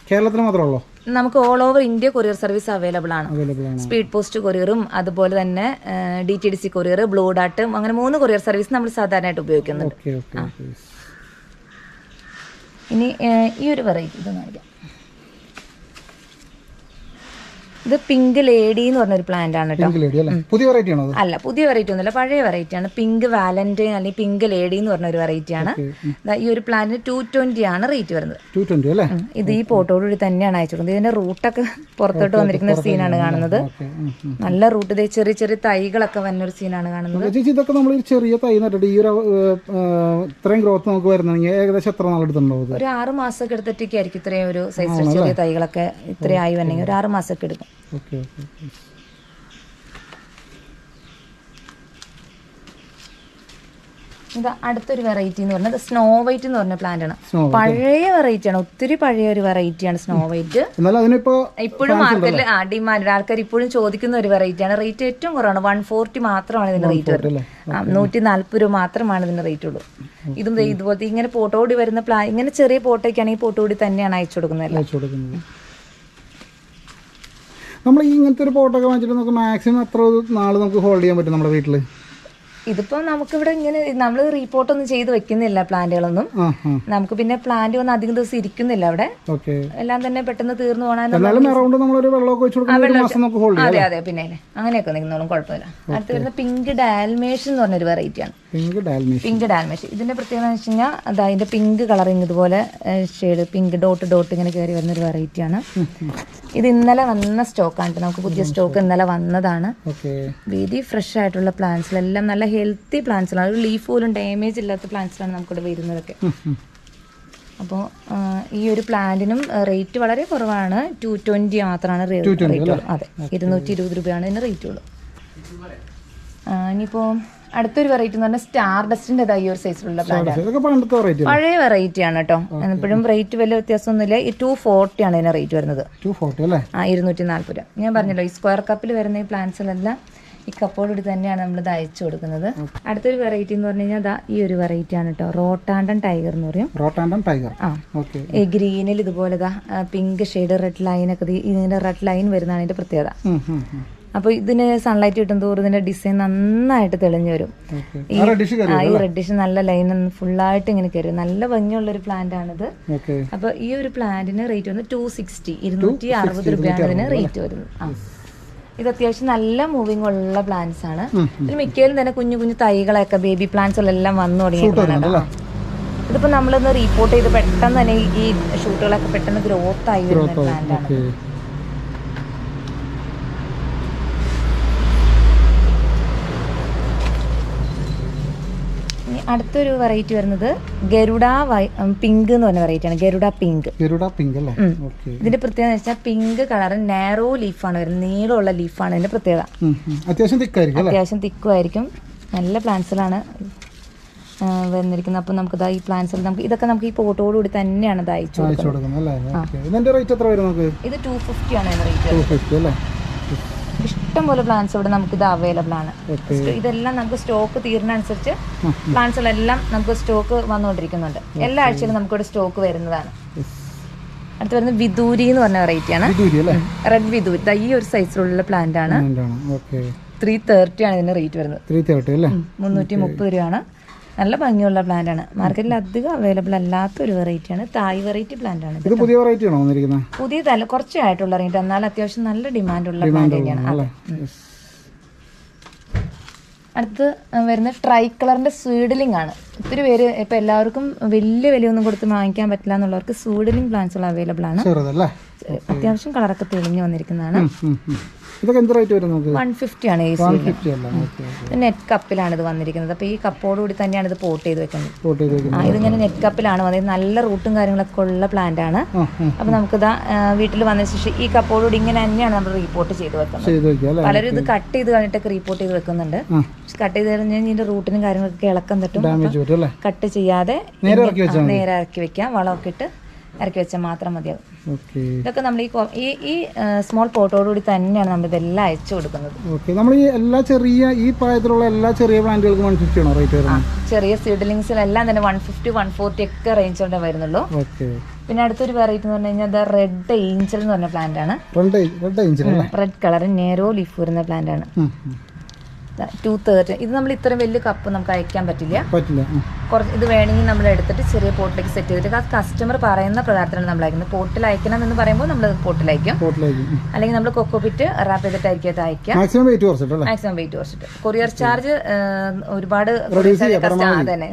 കേരളത്തിൽ മാത്രമേ ഉള്ളൂ? നമുക്ക് all over India courier service available ആണ്. സ്പീഡ് പോസ്റ്റ് കൊറിയറും അതുപോലെ തന്നെ D T D C courier blue ഡാട്ടും അങ്ങനെ മൂന്ന് കൊറിയർ സർവീസ് നമ്മൾ സാധാരണയായിട്ട് ഉപയോഗിക്കുന്നുണ്ട്. ഇനി ഈ ഒരു വെറൈറ്റി ഇത് കാണിക്കാം. ഇത് പിങ്ക് ലേഡി എന്ന് പറഞ്ഞൊരു പ്ലാന്റ് ആണ് കേട്ടോ പുതിയ വെറൈറ്റി ആണോ അല്ല പുതിയ വെറൈറ്റി ഒന്നുമില്ല പഴയ വെറൈറ്റി ആണ്. പിങ്ക് വാലന്റൈൻ അല്ലെങ്കിൽ പിങ്ക് ലേഡി എന്ന് പറഞ്ഞൊരു വെറൈറ്റി ആണ്. ഈ ഒരു പ്ലാന്റിന് ടു ട്വന്റി ആണ് റേറ്റ് വരുന്നത്. ഇത് ഈ പോട്ടോടുകൂടി തന്നെയാണ് അയച്ചു കൊടുക്കുന്നത് ഇതിന്റെ റൂട്ടൊക്കെ പുറത്തോട്ട് വന്നിരിക്കുന്ന സീനാണ് കാണുന്നത്. നല്ല റൂട്ട് ഇതേ ചെറിയ ചെറിയ തൈകളൊക്കെ വന്നൊരു സീനാണ് കാണുന്നത്. ചേച്ചി ഇതൊക്കെ നമ്മൾ ചെറിയ തൈ നട്ടിട്ട് ഈ ഒരു ഇത്രയും ഗ്രോത്ത് നമുക്ക് വരുന്നെങ്കിൽ ഏകദേശം എത്ര നാളെടുത്തുണ്ടാവും ഒരു ആറ് മാസമൊക്കെ എടുത്തിട്ടൊക്കെ ആയിരിക്കും ഇത്രയും ഒരു സൈസ് ചെറിയ തൈകളൊക്കെ ഇത്രയായി ആയി വന്നെങ്കിൽ ഒരു ആറ് മാസമൊക്കെ എടുക്കും. ഓക്കെ ഓക്കെ ഓക്കെ ഇത് അടുത്തൊരു വെറൈറ്റി എന്ന് പറഞ്ഞത് സ്നോ വൈറ്റ് എന്ന് പറഞ്ഞ പ്ലാന്റ് ആണ്. പഴയ വെറൈറ്റി ആണ്. ഒത്തിരി പഴയ ഒരു വെറൈറ്റി ആണ് സ്നോ വൈറ്റ് ഇപ്പോഴും മാർക്കറ്റിൽ ആ ഡിമാൻഡ് ആൾക്കാർ ഇപ്പോഴും ചോദിക്കുന്ന ഒരു വെറൈറ്റി ആണ്. റേറ്റ് ഏറ്റവും കുറവാണ്. വൺ ഫോർട്ടി മാത്രമാണ് ഇതിന്റെ റേറ്റ് വരുന്നത്. നൂറ്റി നാല്പത് രൂപ മാത്രമാണ് ഇതിന്റെ റേറ്റ് ഉള്ളൂ. ഇതും ഇതുപോലത്തെ ഇങ്ങനെ പോട്ടോടി വരുന്ന പ്ലാ ഇങ്ങനെ ചെറിയ പോട്ടൊക്കെയാണെങ്കിൽ പോട്ടോടി തന്നെയാണ് അയച്ചു കൊടുക്കുന്നത്. നമ്മൾ ഈ ഇങ്ങനത്തെ ഒരു പോട്ടൊക്കെ വാങ്ങിച്ചിട്ട് നമുക്ക് മാക്സിമം എത്ര നാൾ നമുക്ക് ഹോൾഡ് ചെയ്യാൻ പറ്റും നമ്മുടെ വീട്ടിൽ ഇതിപ്പോ നമുക്കിവിടെ ഇങ്ങനെ നമ്മൾ റിപ്പോർട്ട് ഒന്നും ചെയ്ത് വെക്കുന്നില്ല പ്ലാന്റുകളൊന്നും. നമുക്ക് പിന്നെ പ്ലാന്റ് ഒന്നും അധികം ദിവസം ഇരിക്കുന്നില്ല അവിടെ. എല്ലാം തന്നെ പെട്ടെന്ന് തീർന്നു ചെയ്യാം അതെ അതെ പിന്നെ അങ്ങനെയൊക്കെ നിൽക്കുന്നോളും കുഴപ്പമില്ല. അടുത്ത് വരുന്ന പിങ്ക് ഡാൽമേഷൻ എന്ന് പറഞ്ഞൊരു വെറൈറ്റിയാണ് പിങ്ക് ഡാൽമീഷ് പിങ്ക് ഡാൽമേഷൻ ഇതിന്റെ പ്രത്യേകത എന്ന് വെച്ച് കഴിഞ്ഞാൽ അതാ അതിന്റെ പിങ്ക് കളറിങ് ഇതുപോലെ ഷെയ്ഡ് പിങ്ക് ഡോട്ട് ഡോട്ട് ഇങ്ങനെ കയറി വരുന്ന ഒരു വെറൈറ്റിയാണ് ഇത് ഇന്നലെ വന്ന സ്റ്റോക്ക് ആണ് നമുക്ക് പുതിയ സ്റ്റോക്ക് ഇന്നലെ വന്നതാണ്. വീതി ഫ്രഷ് ആയിട്ടുള്ള പ്ലാന്റ്സിലെല്ലാം നല്ല ഹെൽത്തി പ്ലാന്റ്സിലാണ് ഒരു ലീഫ് പോലും ഡാമേജ് ഇല്ലാത്ത പ്ലാന്റ്സിലാണ് നമുക്കിവിടെ വരുന്നതൊക്കെ. അപ്പോൾ ഈ ഒരു പ്ലാന്റിനും റേറ്റ് വളരെ കുറവാണ്. ടു ട്വന്റി മാത്രമാണ് റേറ്റ് ഉള്ളൂ അതെ. ഇരുന്നൂറ്റി ഇരുപത് രൂപയാണ് ഇതിന് റേറ്റ് ഉള്ളൂ ഇനിയിപ്പോൾ അടുത്തൊരു വെറൈറ്റി എന്ന് പറഞ്ഞാൽ സ്റ്റാർ ഡസ്റ്റിന്റെ ഈ ഒരു സൈസിലുള്ള പ്ലാന്റ് പഴയ വെറൈറ്റി ആണ് കേട്ടോ. എപ്പോഴും റേറ്റ് വലിയ വ്യത്യാസമൊന്നുമില്ല. ഈ ടു ഫോർട്ടി ആണ് ഇതിന് റേറ്റ് വരുന്നത്. ആ ഇരുന്നൂറ്റി നാല്പത് രൂപ ഞാൻ പറഞ്ഞല്ലോ ഈ സ്ക്വയർ കപ്പിൽ വരുന്ന ഈ പ്ലാന്റ്സിലെല്ലാം ഈ കപ്പോടുകൂടി തന്നെയാണ് നമ്മൾ ഇത് അയച്ചു കൊടുക്കുന്നത്. അടുത്തൊരു വെറൈറ്റി എന്ന് പറഞ്ഞു കഴിഞ്ഞാൽ ഈ ഒരു വെറൈറ്റി ആണ് കേട്ടോ. റോട്ടാണ്ടൻ ടൈഗർ എന്ന് പറയും. റോട്ടാണ്ടൻ ടൈഗർ ആ. ഓക്കെ ഈ ഗ്രീനിൽ ഇതുപോലെ പിങ്ക് ഷെയ്ഡ് റെഡ് ലൈൻ ഒക്കെ ഇതിന്റെ റെഡ് ലൈൻ വരുന്നതാണ് ഇതിന്റെ പ്രത്യേകത. അപ്പോൾ ഇതിന് സൺലൈറ്റ് കിട്ടും തോറും ഇതിന്റെ ഡിസൈൻ നന്നായിട്ട് തെളിഞ്ഞു വരും ഈ റെഡിഷ് നല്ല ലൈൻ ഫുള്ളായിട്ട് ഇങ്ങനെ കയറും നല്ല ഭംഗിയുള്ള ഒരു പ്ലാന്റ് ആണിത്. അപ്പൊ ഈ ഒരു പ്ലാന്റിന് റേറ്റ് വന്ന് ടു സിക്സ്റ്റി ഇരുന്നൂറ്റി അറുപത് രൂപയാണ് ഇതിന് റേറ്റ് വരുന്നത്. ആ. ഇത് അത്യാവശ്യം നല്ല മൂവിങ് ഉള്ള പ്ലാന്റ്സ് ആണ്. ഇതിൽ മിക്കയിലും തന്നെ കുഞ്ഞു കുഞ്ഞു തൈകളൊക്കെ ബേബി പ്ലാന്റ്സ് എല്ലാം വന്നു തുടങ്ങിയിട്ടുണ്ട്. ഇതിപ്പോ നമ്മളൊന്ന് റിപ്പോർട്ട് ചെയ്ത് പെട്ടെന്ന് തന്നെ ഈ- ഈ ഷൂട്ടുകളൊക്കെ പെട്ടെന്ന് ഗ്രോത്ത് ആയി വരുന്ന പ്ലാന്റ് ആണ്. അടുത്തൊരു വെറൈറ്റി വരുന്നത് ഗരുഡ പിങ്ക് എന്ന് പറഞ്ഞ വെറൈറ്റി ആണ്. ഗരുഡ പിങ്ക് ഗരുഡ പിങ്ക് അല്ലേ? ഇതിന്റെ പ്രത്യേകത എന്ന് വെച്ചാൽ പിങ്ക് കളർ നാരോ ലീഫാണ് വരുന്നത്. നീളമുള്ള ലീഫാണ് ഇതിന്റെ പ്രത്യേകത. അത്യാവശ്യം തിക്കായിരിക്കും അത്യാവശ്യം തിക്കുമായിരിക്കും. നല്ല പ്ലാന്റ്സിലാണ് വന്നിരിക്കുന്നത്. അപ്പം നമുക്ക് ഈ പ്ലാന്റ്സിൽ നമുക്ക് ഇതൊക്കെ നമുക്ക് ഈ പോട്ടോടുകൂടി തന്നെയാണ് ഇത് അയച്ചു കൊടുക്കുന്നത്. ഇത് ടു ഫിഫ്റ്റി ആണ് റേറ്റ് ഇഷ്ടം പോലെ പ്ലാന്റ്സ് ഇവിടെ നമുക്ക് ഇത് അവൈലബിൾ ആണ് ഇതെല്ലാം നമുക്ക് സ്റ്റോക്ക് തീരുന്നതനുസരിച്ച് പ്ലാന്റ്സുകളെല്ലാം നമുക്ക് സ്റ്റോക്ക് വന്നുകൊണ്ടിരിക്കുന്നുണ്ട്. എല്ലാ ആഴ്ചയിലും നമുക്കിവിടെ സ്റ്റോക്ക് വരുന്നതാണ്. അടുത്ത് വരുന്നത് വിദൂരി എന്ന് പറഞ്ഞ വെറൈറ്റി ആണ്. റെഡ് വിദൂരി. ഈ ഒരു സൈസിലുള്ള പ്ലാന്റ് ആണ്. ത്രീ തേർട്ടി ആണ് ഇതിന്റെ റേറ്റ് വരുന്നത്. മുന്നൂറ്റി മുപ്പത് രൂപയാണ്. നല്ല ഭംഗിയുള്ള പ്ലാന്റ് ആണ്. മാർക്കറ്റിൽ അധികം അവൈലബിൾ അല്ലാത്ത ഒരു വെറൈറ്റി ആണ്. തായ് വെറൈറ്റി പ്ലാന്റ് ആണ് ഇത് പുതിയ വെറൈറ്റി ആണോ വന്നിരിക്കുന്നത്? പുതിയതല്ല കുറച്ചേ ആയിട്ടുള്ള ഇറങ്ങിയിട്ട് എന്നാൽ അത്യാവശ്യം നല്ല ഡിമാൻഡ് ഉള്ള പ്ലാന്റ് തന്നെയാണ്. അടുത്ത് വരുന്ന ട്രൈ കളറിന്റെ സ്വീഡലിംഗ് ആണ്. ഒത്തിരി പേര് ഇപ്പൊ എല്ലാവർക്കും വലിയ വിലയൊന്നും കൊടുത്ത് വാങ്ങിക്കാൻ പറ്റില്ല എന്നുള്ളവർക്ക് സ്വീഡലിംഗ് പ്ലാന്റ്സുകൾ അവൈലബിൾ ആണ്. അത്യാവശ്യം കളറൊക്കെ തെളിഞ്ഞു വന്നിരിക്കുന്നതാണ്. ഇതൊക്കെ എന്ത് റേറ്റ് വരും നമുക്ക് വൺ ഫിഫ്റ്റി ആണ് എ ഓക്കെ നെറ്റ് കപ്പിലാണ് ഇത് വന്നിരിക്കുന്നത്. അപ്പോൾ ഈ കപ്പോടുകൂടി തന്നെയാണ് ഇത് പോട്ട് ചെയ്ത് വെക്കുന്നത്. പോർട്ട് ചെയ്ത് വെക്കുന്നത്. ഇതിങ്ങനെ നെറ്റ് കപ്പിലാണ് വന്നത്. നല്ല റൂട്ടും കാര്യങ്ങളൊക്കെ ഉള്ള പ്ലാന്റ് ആണ്. അപ്പോൾ നമുക്കിതാ വീട്ടിൽ വന്ന ശേഷം ഈ കപ്പോടുകൂടി ഇങ്ങനെ തന്നെയാണ് നമ്മൾ റീപോർട്ട് ചെയ്ത് വെക്കുന്നത്. പലരും ഇത് കട്ട് ചെയ്ത് കഴിഞ്ഞിട്ടൊക്കെ റീപോർട്ട് ചെയ്ത് വെക്കുന്നുണ്ട്. കട്ട് ചെയ്ത് കഴിഞ്ഞാൽ ഇതിന്റെ റൂട്ടിനും കാര്യങ്ങളൊക്കെ ഇളക്കം തട്ടും. കട്ട് ചെയ്യാതെ നേരെ ഇറക്കി വെക്കാം. വളമൊക്കെ ഇട്ട് ഇറക്കി വെച്ചാൽ മാത്രം മതിയാവും. ഇതൊക്കെ നമ്മൾ ഈ ഈ സ്മോൾ പോട്ടോടുകൂടി തന്നെയാണ് നമ്മൾ ഇതെല്ലാം അയച്ചു കൊടുക്കുന്നത്. നമ്മൾ ഈ എല്ലാ ചെറിയ ഈ പ്രായത്തിലുള്ള എല്ലാ ചെറിയ പ്ലാന്റുകൾക്കും വൺ ഫിഫ്റ്റി ആണോ റേറ്റ് വരുന്നത്? ചെറിയ സീഡ്ലിങ്സിലെല്ലാം തന്നെ വൺ ഫിഫ്റ്റി വൺ ഫോർട്ടി ഒക്കെ റേഞ്ചോടെ വരുന്നുള്ളൂ. പിന്നെ അടുത്തൊരു വെറൈറ്റി എന്ന് പറഞ്ഞു കഴിഞ്ഞാൽ റെഡ് ഏഞ്ചൽ എന്ന് പറഞ്ഞ പ്ലാന്റ് ആണ്. റെഡ് കളർ നേരോ ലീഫ് വരുന്ന പ്ലാന്റ് ആണ്. ടു തേർട്ടി ഇത് നമ്മൾ ഇത്രയും വലിയ കപ്പ് നമുക്ക് അയക്കാൻ പറ്റില്ല. പറ്റില്ല. കുറച്ച് ഇത് വേണമെങ്കിൽ നമ്മൾ എടുത്തിട്ട് ചെറിയ പോട്ടിലേക്ക് സെറ്റ് ചെയ്തിട്ട് കസ്റ്റമർ പറയുന്ന പ്രകാരത്തിലാണ് നമ്മൾ അയക്കുന്നത്. പോട്ടിൽ അയക്കണം എന്ന് പറയുമ്പോൾ നമ്മൾ പോട്ടിൽ അയക്കും. അല്ലെങ്കിൽ നമ്മൾ കൊക്കോപിറ്റ് റാപ്പ് ചെയ്തിട്ടായിരിക്കും അത് അയക്കാം മാക്സിമം വെയിറ്റ് കുറച്ചിട്ട് മാക്സിമം വെയിറ്റ് കുറച്ചിട്ട്. കൊറിയർ ചാർജ് ഒരുപാട് തന്നെ ചെയ്യാം, കസ്റ്റമർ അതന്നെ.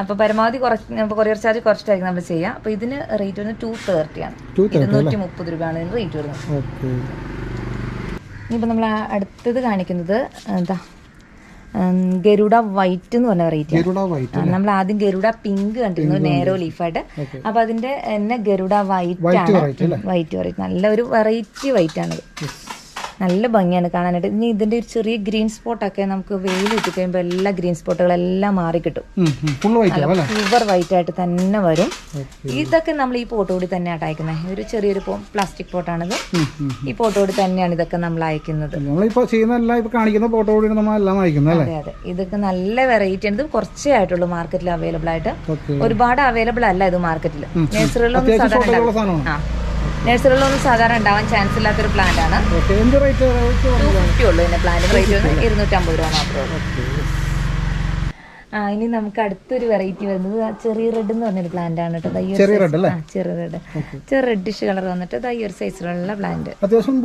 അപ്പൊ പരമാവധി കുറച്ച് കൊറിയർ ചാർജ് കുറച്ചിട്ടായിരിക്കും നമ്മൾ ചെയ്യുക. അപ്പൊ ഇതിന് റേറ്റ് വരുന്നത് ടു തേർട്ടി ആണ്. 230 ഇരുന്നൂറ്റി മുപ്പത് രൂപയാണ് റേറ്റ് വരുന്നത്. ഇനിയിപ്പോൾ നമ്മൾ അടുത്തത് കാണിക്കുന്നത് എന്താ ഗരുഡ വൈറ്റ് എന്ന് പറഞ്ഞ വെറൈറ്റി നമ്മൾ ആദ്യം ഗരുഡ പിങ്ക് കണ്ടിരുന്നു നേരോ ലീഫായിട്ട്. അപ്പൊ അതിന്റെ തന്നെ ഗരുഡ വൈറ്റ് ആണ്. വൈറ്റ് വെറൈറ്റി നല്ല ഒരു വെറൈറ്റി വൈറ്റ് ആണിത്. നല്ല ഭംഗിയാണ് കാണാനായിട്ട്. ഇനി ഇതിന്റെ ഒരു ചെറിയ ഗ്രീൻ സ്പോട്ടൊക്കെ നമുക്ക് വെയിൽ ഇട്ട് കഴിയുമ്പോൾ എല്ലാ ഗ്രീൻ സ്പോട്ടുകളെല്ലാം മാറി കിട്ടും. ഫുൾ വൈറ്റ് ആയിട്ട് തന്നെ വരും. ഇതൊക്കെ നമ്മൾ ഈ പോട്ടോടി തന്നെയാണ് അയക്കുന്നത് ഒരു ചെറിയൊരു പ്ലാസ്റ്റിക് പോട്ടാണിത്. ഈ പോട്ടോടി തന്നെയാണ് ഇതൊക്കെ നമ്മൾ അയക്കുന്നത്. കാണിക്കുന്ന പോട്ടോടി അതെ അതെ. ഇതൊക്കെ നല്ല വെറൈറ്റി ആണ്. ഇത് കുറച്ചേ ആയിട്ടുള്ളൂ മാർക്കറ്റിൽ അവൈലബിൾ ആയിട്ട്. ഒരുപാട് അവൈലബിൾ അല്ല ഇത് മാർക്കറ്റിൽ നഴ്സറികളൊന്നും സാധാരണ നഴ്സറികളൊന്നും സാധാരണ ഉണ്ടാവാൻ ചാൻസ് ഇല്ലാത്തൊരു പ്ലാന്റ് ആണ്. ടു ഫിഫ്റ്റി ഉള്ളൂ ഇതിന്റെ പ്ലാന്റ് റേറ്റ് ഇരുന്നൂറ്റമ്പത് രൂപ മാത്രമേ ഉള്ളൂ. ഇനി നമുക്ക് അടുത്തൊരു വെറൈറ്റി വരുന്നത്. ആ ചെറിയ റെഡ് എന്ന് പറഞ്ഞൊരു പ്ലാന്റ് ആണ് കേട്ടോ ചെറിയ റെഡ്? ആ, ചെറിയ റെഡ് ചെറിയ റെഡിഷ് കളർ വന്നിട്ട് ഈ ഒരു സൈസിലുള്ള പ്ലാന്റ് അത്യാവശ്യം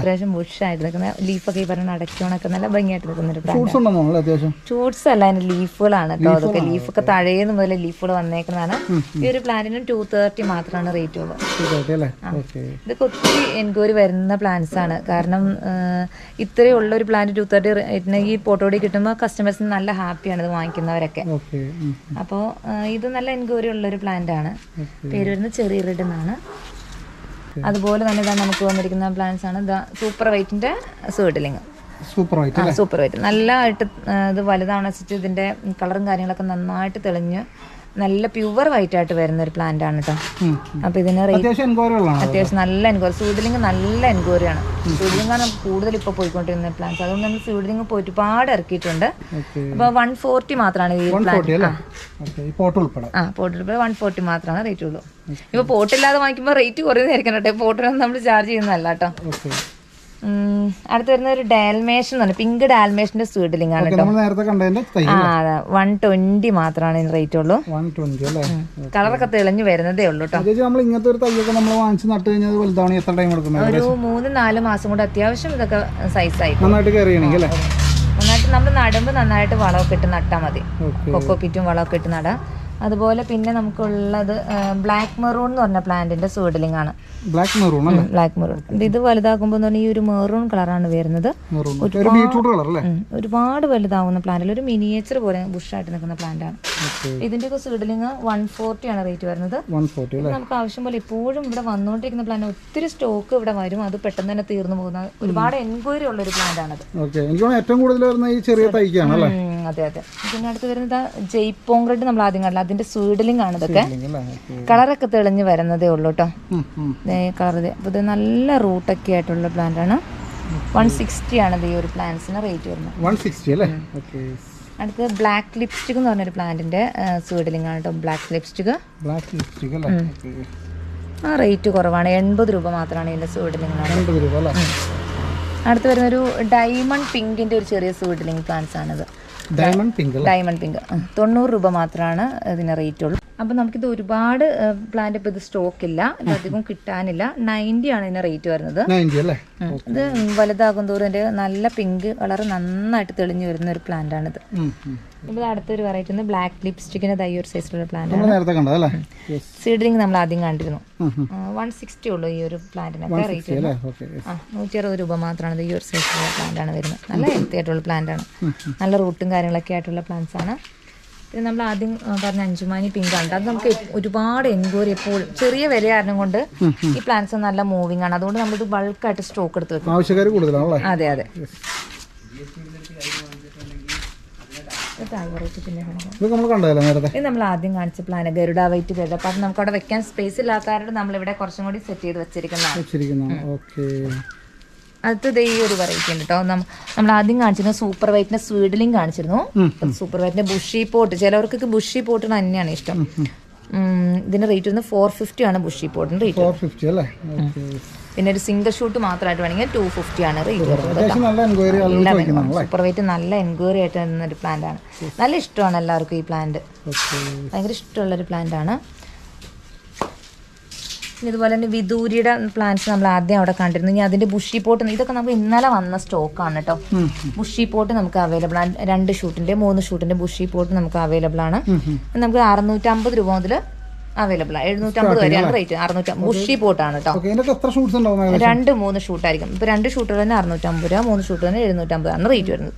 അത്യാവശ്യം ബുഷായിട്ട് നിൽക്കുന്ന ലീഫൊക്കെ ഈ പറഞ്ഞ അടയ്ക്കണൊക്കെ നല്ല ഭംഗിയായിട്ട് നിൽക്കുന്ന ഒരു പ്ലാന്റ് ഷൂട്ട്സ് അല്ല അതിന്റെ ലീഫുകളാണ് കേട്ടോ അതൊക്കെ ലീഫൊക്കെ തഴയുന്ന മുതൽ ലീഫുകൾ വന്നേക്കുന്നതാണ്. ഈ ഒരു പ്ലാന്റിന് ടു തേർട്ടി മാത്രമാണ് റേറ്റ് ഉള്ളത് ഇതൊക്കെ ഒത്തിരി എൻക്വയറി വരുന്ന പ്ലാന്റ്സ് ആണ്. കാരണം ഇത്രയുള്ള ഒരു പ്ലാന്റ് ടു തേർട്ടി റേറ്റിന് ഈ പോട്ടോടി കിട്ടുമ്പോൾ കസ്റ്റമേഴ്സിന് നല്ല ഹാപ്പിയാണ് ഇത് വാങ്ങിക്കുന്നവരൊക്കെ ഓക്കെ. അപ്പോ ഇത് നല്ല എൻക്വയറി ഉള്ള ഒരു പ്ലാന്റ് ആണ് പേര് വരുന്നത് ചെറിയ റെഡ് എന്നാണ്. അതുപോലെ തന്നെ ഇതാ നമുക്ക് വന്നിരിക്കുന്ന പ്ലാന്റ്സ് ആണ്. ഇതാ super വൈറ്റിന്റെ seedling super white super white നല്ലതായിട്ട് ഇത് വലുതാണ് വെച്ചിട്ട് ഇതിന്റെ കളറും കാര്യങ്ങളൊക്കെ നന്നായിട്ട് തെളിഞ്ഞ് നല്ല പ്യുവർ വൈറ്റ് ആയിട്ട് വരുന്ന ഒരു പ്ലാന്റ് ആണ് കേട്ടോ അപ്പൊ ഇതിന് അത്യാവശ്യം നല്ല എൻക്വയറി സൂഡിലിംഗ് നല്ല എൻക്വയറി ആണ്. സൂഡിലിംഗ് ആണ് കൂടുതൽ ഇപ്പൊ പോയിക്കൊണ്ടിരുന്ന പ്ലാന്റ്സ് അതുകൊണ്ട് നമ്മൾ സൂഡിലിംഗ് പോയി ഒരുപാട് ഇറക്കിയിട്ടുണ്ട്. അപ്പൊ വൺ ഫോർട്ടി മാത്രമാണ് ഈ വൺ ഫോർട്ടി പ്ലാന്റ് അല്ലേ? ഈ പോട്ട് ഉൾപ്പെടെ. ആ വൺ ഫോർട്ടി മാത്രമാണ് റേറ്റ് ഉള്ളൂ. ഇപ്പൊ പോട്ടില്ലാതെ വാങ്ങിക്കുമ്പോൾ റേറ്റ് കുറയുന്നതായിരിക്കണം കേട്ടോ പോട്ടിനൊന്നും നമ്മൾ ചാർജ് ചെയ്യുന്നതല്ല കേട്ടോ അടുത്ത് വരുന്ന ഒരു ഡാൽമേഷൻ എന്ന് പറഞ്ഞാൽ പിങ്ക് ഡാൽമേഷന്റെ സ്വീഡലിംഗ് ആണ് തൈ ആ അതെ. വൺ ട്വന്റി മാത്രമാണ് ഇതിന് റേറ്റ് ഉള്ളൂ. കളറൊക്കെ തെളിഞ്ഞു വരുന്നതേ ഉള്ളൂ കേട്ടോ നമ്മൾ ഇങ്ങനത്തെ ഒരു തൈയൊക്കെ നമ്മൾ വാങ്ങിച്ച് നട്ട് കഴിഞ്ഞാൽ വലുതാണ് എത്ര ടൈം എടുക്കുന്നത് ഒരു മൂന്ന് നാല് മാസം കൊണ്ട് അത്യാവശ്യം ഇതൊക്കെ സൈസ് നന്നായിട്ട് കയറി അല്ലേ? നന്നായിട്ട് നമ്മൾ നടുമ്പോൾ നന്നായിട്ട് വളമൊക്കെ ഇട്ട് നട്ടാൽ മതി. കൊക്കോ പിറ്റും വളമൊക്കെ ഇട്ട് നടാം. അതുപോലെ പിന്നെ നമുക്കുള്ളത് ബ്ലാക്ക് മെറൂൺ എന്ന് പറഞ്ഞ പ്ലാന്റിന്റെ സൂഡലിംഗ് ആണ്. ബ്ലാക്ക് മെറൂൺ ബ്ലാക്ക് മെറൂൺ ഇത് വലുതാകുമ്പോൾ എന്ന് പറഞ്ഞാൽ ഈ ഒരു മെറൂൺ കളറാണ് വരുന്നത്. ഒരുപാട് വലുതാവുന്ന പ്ലാന്റിൽ ഒരു മിനിയേച്ചർ പോലെ ബുഷായിട്ട് നിൽക്കുന്ന പ്ലാന്റ് ആണ്. ഇതിന്റെ ഒക്കെ സീഡലിംഗ് വൺ ഫോർട്ടി ആണ് റേറ്റ് വരുന്നത്. നമുക്ക് ആവശ്യം പോലെ ഇപ്പോഴും ഇവിടെ വന്നുകൊണ്ടിരിക്കുന്ന പ്ലാന്റ് ഒത്തിരി സ്റ്റോക്ക് ഇവിടെ വരും. അത് പെട്ടെന്ന് തന്നെ തീർന്നു പോകുന്ന ഒരുപാട് എൻക്വയറി ഉള്ള ഒരു പ്ലാന്റ് ആണത്. ഓക്കെ ഏറ്റവും കൂടുതൽ വരുന്ന ഈ ചെറിയ തൈക്കാണ് അതെ അതെ. പിന്നെ അടുത്ത് വരുന്നത് ജയ്പോങ് റെഡ് നമ്മൾ ആദ്യം കണ്ടില്ല. അതിന്റെ സ്വീഡലിംഗ് ആണ് ഇതൊക്കെ കളറൊക്കെ തെളിഞ്ഞ് വരുന്നതേ ഉള്ളൂ കേട്ടോ. കളർ അപ്പോൾ ഇത് നല്ല റൂട്ടൊക്കെ ആയിട്ടുള്ള പ്ലാന്റ് ആണ്. വൺ സിക്സ്റ്റി ആണ് ഈ ഒരു പ്ലാന്റ്സിന് റേറ്റ് വരുന്നത്. വൺ സിക്സ്റ്റി അല്ലേ? ഓക്കെ. അടുത്ത് ബ്ലാക്ക് ലിപ്സ്റ്റിക് എന്ന് പറഞ്ഞൊരു പ്ലാന്റിന്റെ സ്വീഡലിംഗ് ആണ് കേട്ടോ ബ്ലാക്ക് ലിപ്സ്റ്റിക് ബ്ലാക്ക് ലിപ്സ്റ്റിക് ആ റേറ്റ് കുറവാണ്. എൺപത് രൂപ മാത്രമാണ് ഇതിന്റെ സ്വീഡലിംഗ് അടുത്ത് വരുന്ന ഒരു ഡയമണ്ട് പിങ്കിന്റെ ഒരു ചെറിയ സ്വീഡലിംഗ് പ്ലാന്റ്സ് ആണിത്. ഡയമണ്ട് പിങ്ക് ഡയമണ്ട് പിങ്ക് തൊണ്ണൂറ് രൂപ മാത്രമാണ് ഇതിന് റേറ്റ് ഉള്ളൂ. അപ്പം നമുക്കിത് ഒരുപാട് പ്ലാന്റ് ഇപ്പോൾ ഇത് സ്റ്റോക്ക് ഇല്ല. ഇത് അധികം കിട്ടാനില്ല. നയന്റി ആണ് ഇതിന് റേറ്റ് വരുന്നത്. ഇത് വലുതാകും തോറും നല്ല പിങ്ക് കളർ നന്നായിട്ട് തെളിഞ്ഞു വരുന്ന ഒരു പ്ലാന്റ് ആണിത്. ഇപ്പോൾ അടുത്തൊരു വെറൈറ്റി ഒന്ന് ബ്ലാക്ക് ലിപ്സ്റ്റിക്കിന്റെ തൈ ഒരു സൈസിലുള്ള പ്ലാന്റ് യെസ് സീഡ്രിങ് നമ്മൾ ആദ്യം കണ്ടിരുന്നു. വൺ സിക്സ്റ്റി ഉള്ളൂ ഈ ഒരു പ്ലാന്റിനൊക്കെ റേറ്റ് ആ നൂറ്റി അറുപത് രൂപ മാത്രമാണ് ഈ ഒരു സൈസിലുള്ള പ്ലാന്റ് ആണ് വരുന്നത്. നല്ല ഹെൽത്തി ആയിട്ടുള്ള പ്ലാന്റ് ആണ്. നല്ല റൂട്ടും കാര്യങ്ങളൊക്കെ ആയിട്ടുള്ള പ്ലാന്റ്സ് ആണ്. പിന്നെ നമ്മൾ ആദ്യം പറഞ്ഞ അഞ്ചുമാനി പിങ്ക് ആണ്. അത് നമുക്ക് ഒരുപാട് എൻക്വയറി എപ്പോഴും ചെറിയ വില കാരണം കൊണ്ട് ഈ പ്ലാന്റ്സ് നല്ല മൂവിങ് ആണ്. അതുകൊണ്ട് നമ്മളിത് ബൾക്കായിട്ട് സ്റ്റോക്ക് എടുത്ത് വെക്കും. ആവശ്യക്കാർ കൂടുതലാണല്ലേ? അതെ അതെ. ഇത്. ഇത് നമ്മൾ ഇത് നമ്മൾ ആദ്യം കാണിച്ച പ്ലാൻ ഗരുഡ വൈറ്റ് ഗരുഡ. അപ്പം നമുക്ക് അവിടെ വെക്കാൻ സ്പേസ് ഇല്ലാത്തവരുടെ നമ്മൾ ഇവിടെ കുറച്ചും കൂടി സെറ്റ് ചെയ്ത് വെച്ചിരിക്കുന്നതാണ്. വെച്ചിരിക്കുന്നതാണ് ദേ ഈ ഒരു വെറൈറ്റി ഉണ്ട് കേട്ടോ നമ്മൾ ആദ്യം കാണിച്ചിരുന്നു സൂപ്പർ വൈറ്റിന്റെ സ്വീഡലിംഗ് കാണിച്ചിരുന്നു. സൂപ്പർ വൈറ്റിന്റെ ബുഷി പോട്ട് ചിലവർക്കൊക്കെ ബുഷി പോട്ട് തന്നെയാണ് ഇഷ്ടം. ഇതിന്റെ റേറ്റ് വന്ന് ഫോർ ഫിഫ്റ്റി ആണ് ബുഷി പോട്ടിന്റെ റേറ്റ് പിന്നെ ഒരു സിംഗിൾ ഷൂട്ട് മാത്രമായിട്ട് വേണമെങ്കിൽ ടു ഫിഫ്റ്റി ആണ് റേറ്റ് വരുന്നത് സൂപ്പർ വൈറ്റ് നല്ല എൻക്വയറി ആയിട്ട് വരുന്ന ഒരു പ്ലാന്റ് ആണ്. നല്ല ഇഷ്ടമാണ് എല്ലാവർക്കും ഈ പ്ലാന്റ് ഭയങ്കര ഭയങ്കര ഇഷ്ടമുള്ളൊരു പ്ലാന്റ് ആണ്. പിന്നെ ഇതുപോലെ തന്നെ വിദൂരിയുടെ പ്ലാന്റ്സ് നമ്മൾ ആദ്യം അവിടെ കണ്ടിരുന്നു. ഇനി അതിന്റെ ബുഷി പോട്ട് ഇതൊക്കെ നമുക്ക് ഇന്നലെ വന്ന സ്റ്റോക്ക് ആണ് കേട്ടോ ബുഷി പോട്ട് നമുക്ക് അവൈലബിൾ ആണ്. രണ്ട് ഷൂട്ടിന്റെ മൂന്ന് ഷൂട്ടിന്റെ ബുഷി പോട്ട് നമുക്ക് അവൈലബിൾ ആണ്. നമുക്ക് അറുന്നൂറ്റമ്പത് രൂപ മുതൽ അവൈലബിൾ ആണ് എഴുന്നൂറ്റമ്പത് വരെയാണ് റേറ്റ് അറുന്നൂറ്റമ്പത് ബുഷി പോട്ടാണ് കേട്ടോ രണ്ട് മൂന്ന് ഷൂട്ടായിരിക്കും ഇപ്പൊ രണ്ട് ഷൂട്ടർ തന്നെ അറുന്നൂറ്റമ്പത് രൂപ മൂന്ന് ഷൂട്ട് തന്നെ എഴുന്നൂറ്റമ്പതാണ് റേറ്റ് വരുന്നത്.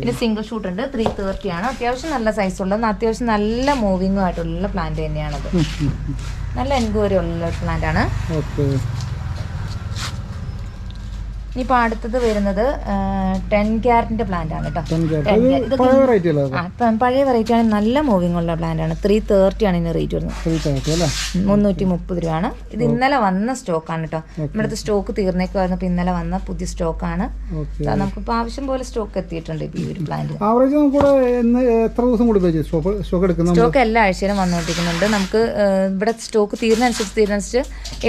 പിന്നെ സിംഗിൾ ഷൂട്ട് ഉണ്ട് ത്രീ തേർട്ടി ആണ്. അത്യാവശ്യം നല്ല സൈസ് ഉള്ളത് അത്യാവശ്യം നല്ല മൂവിങ്ങും ആയിട്ടുള്ള പ്ലാന്റ് തന്നെയാണത്. നല്ല എൻക്വയറി ഉള്ള പ്ലാന്റ് ആണ്. ഓക്കെ. ഇനിയിപ്പോൾ അടുത്തത് വരുന്നത് ടെൻ ക്യാരറ്റിന്റെ പ്ലാന്റ് ആണ് കേട്ടോ ടെൻ 10 ക്യാരറ്റ്. carat. ഇത് പഴയ വെറൈറ്റി ആണ്. നല്ല മൂവിംഗ് ഉള്ള പ്ലാന്റ് ആണ്. ത്രീ തേർട്ടി ആണ് ഇതിന് റേറ്റ് വരുന്നത്. മുന്നൂറ്റി മുപ്പത് രൂപയാണ്. ഇത് ഇന്നലെ വന്ന സ്റ്റോക്ക് ആണ് കേട്ടോ നമ്മുടെ അടുത്ത് സ്റ്റോക്ക് തീർന്നേക്കുമായിരുന്നു അപ്പൊ ഇന്നലെ വന്ന പുതിയ സ്റ്റോക്ക് ആണ്. നമുക്ക് നമുക്കിപ്പോൾ ആവശ്യം പോലെ സ്റ്റോക്ക് എത്തിയിട്ടുണ്ട് ഈ ഒരു പ്ലാന്റ് ആവറേജ് എത്ര ദിവസം കൂടി സ്റ്റോക്ക് എല്ലാ ആഴ്ചയിലും വന്നുകൊണ്ടിരിക്കുന്നുണ്ട്. നമുക്ക് ഇവിടെ സ്റ്റോക്ക് തീരുന്നതനുസരിച്ച് തീരുന്നനുസരിച്ച്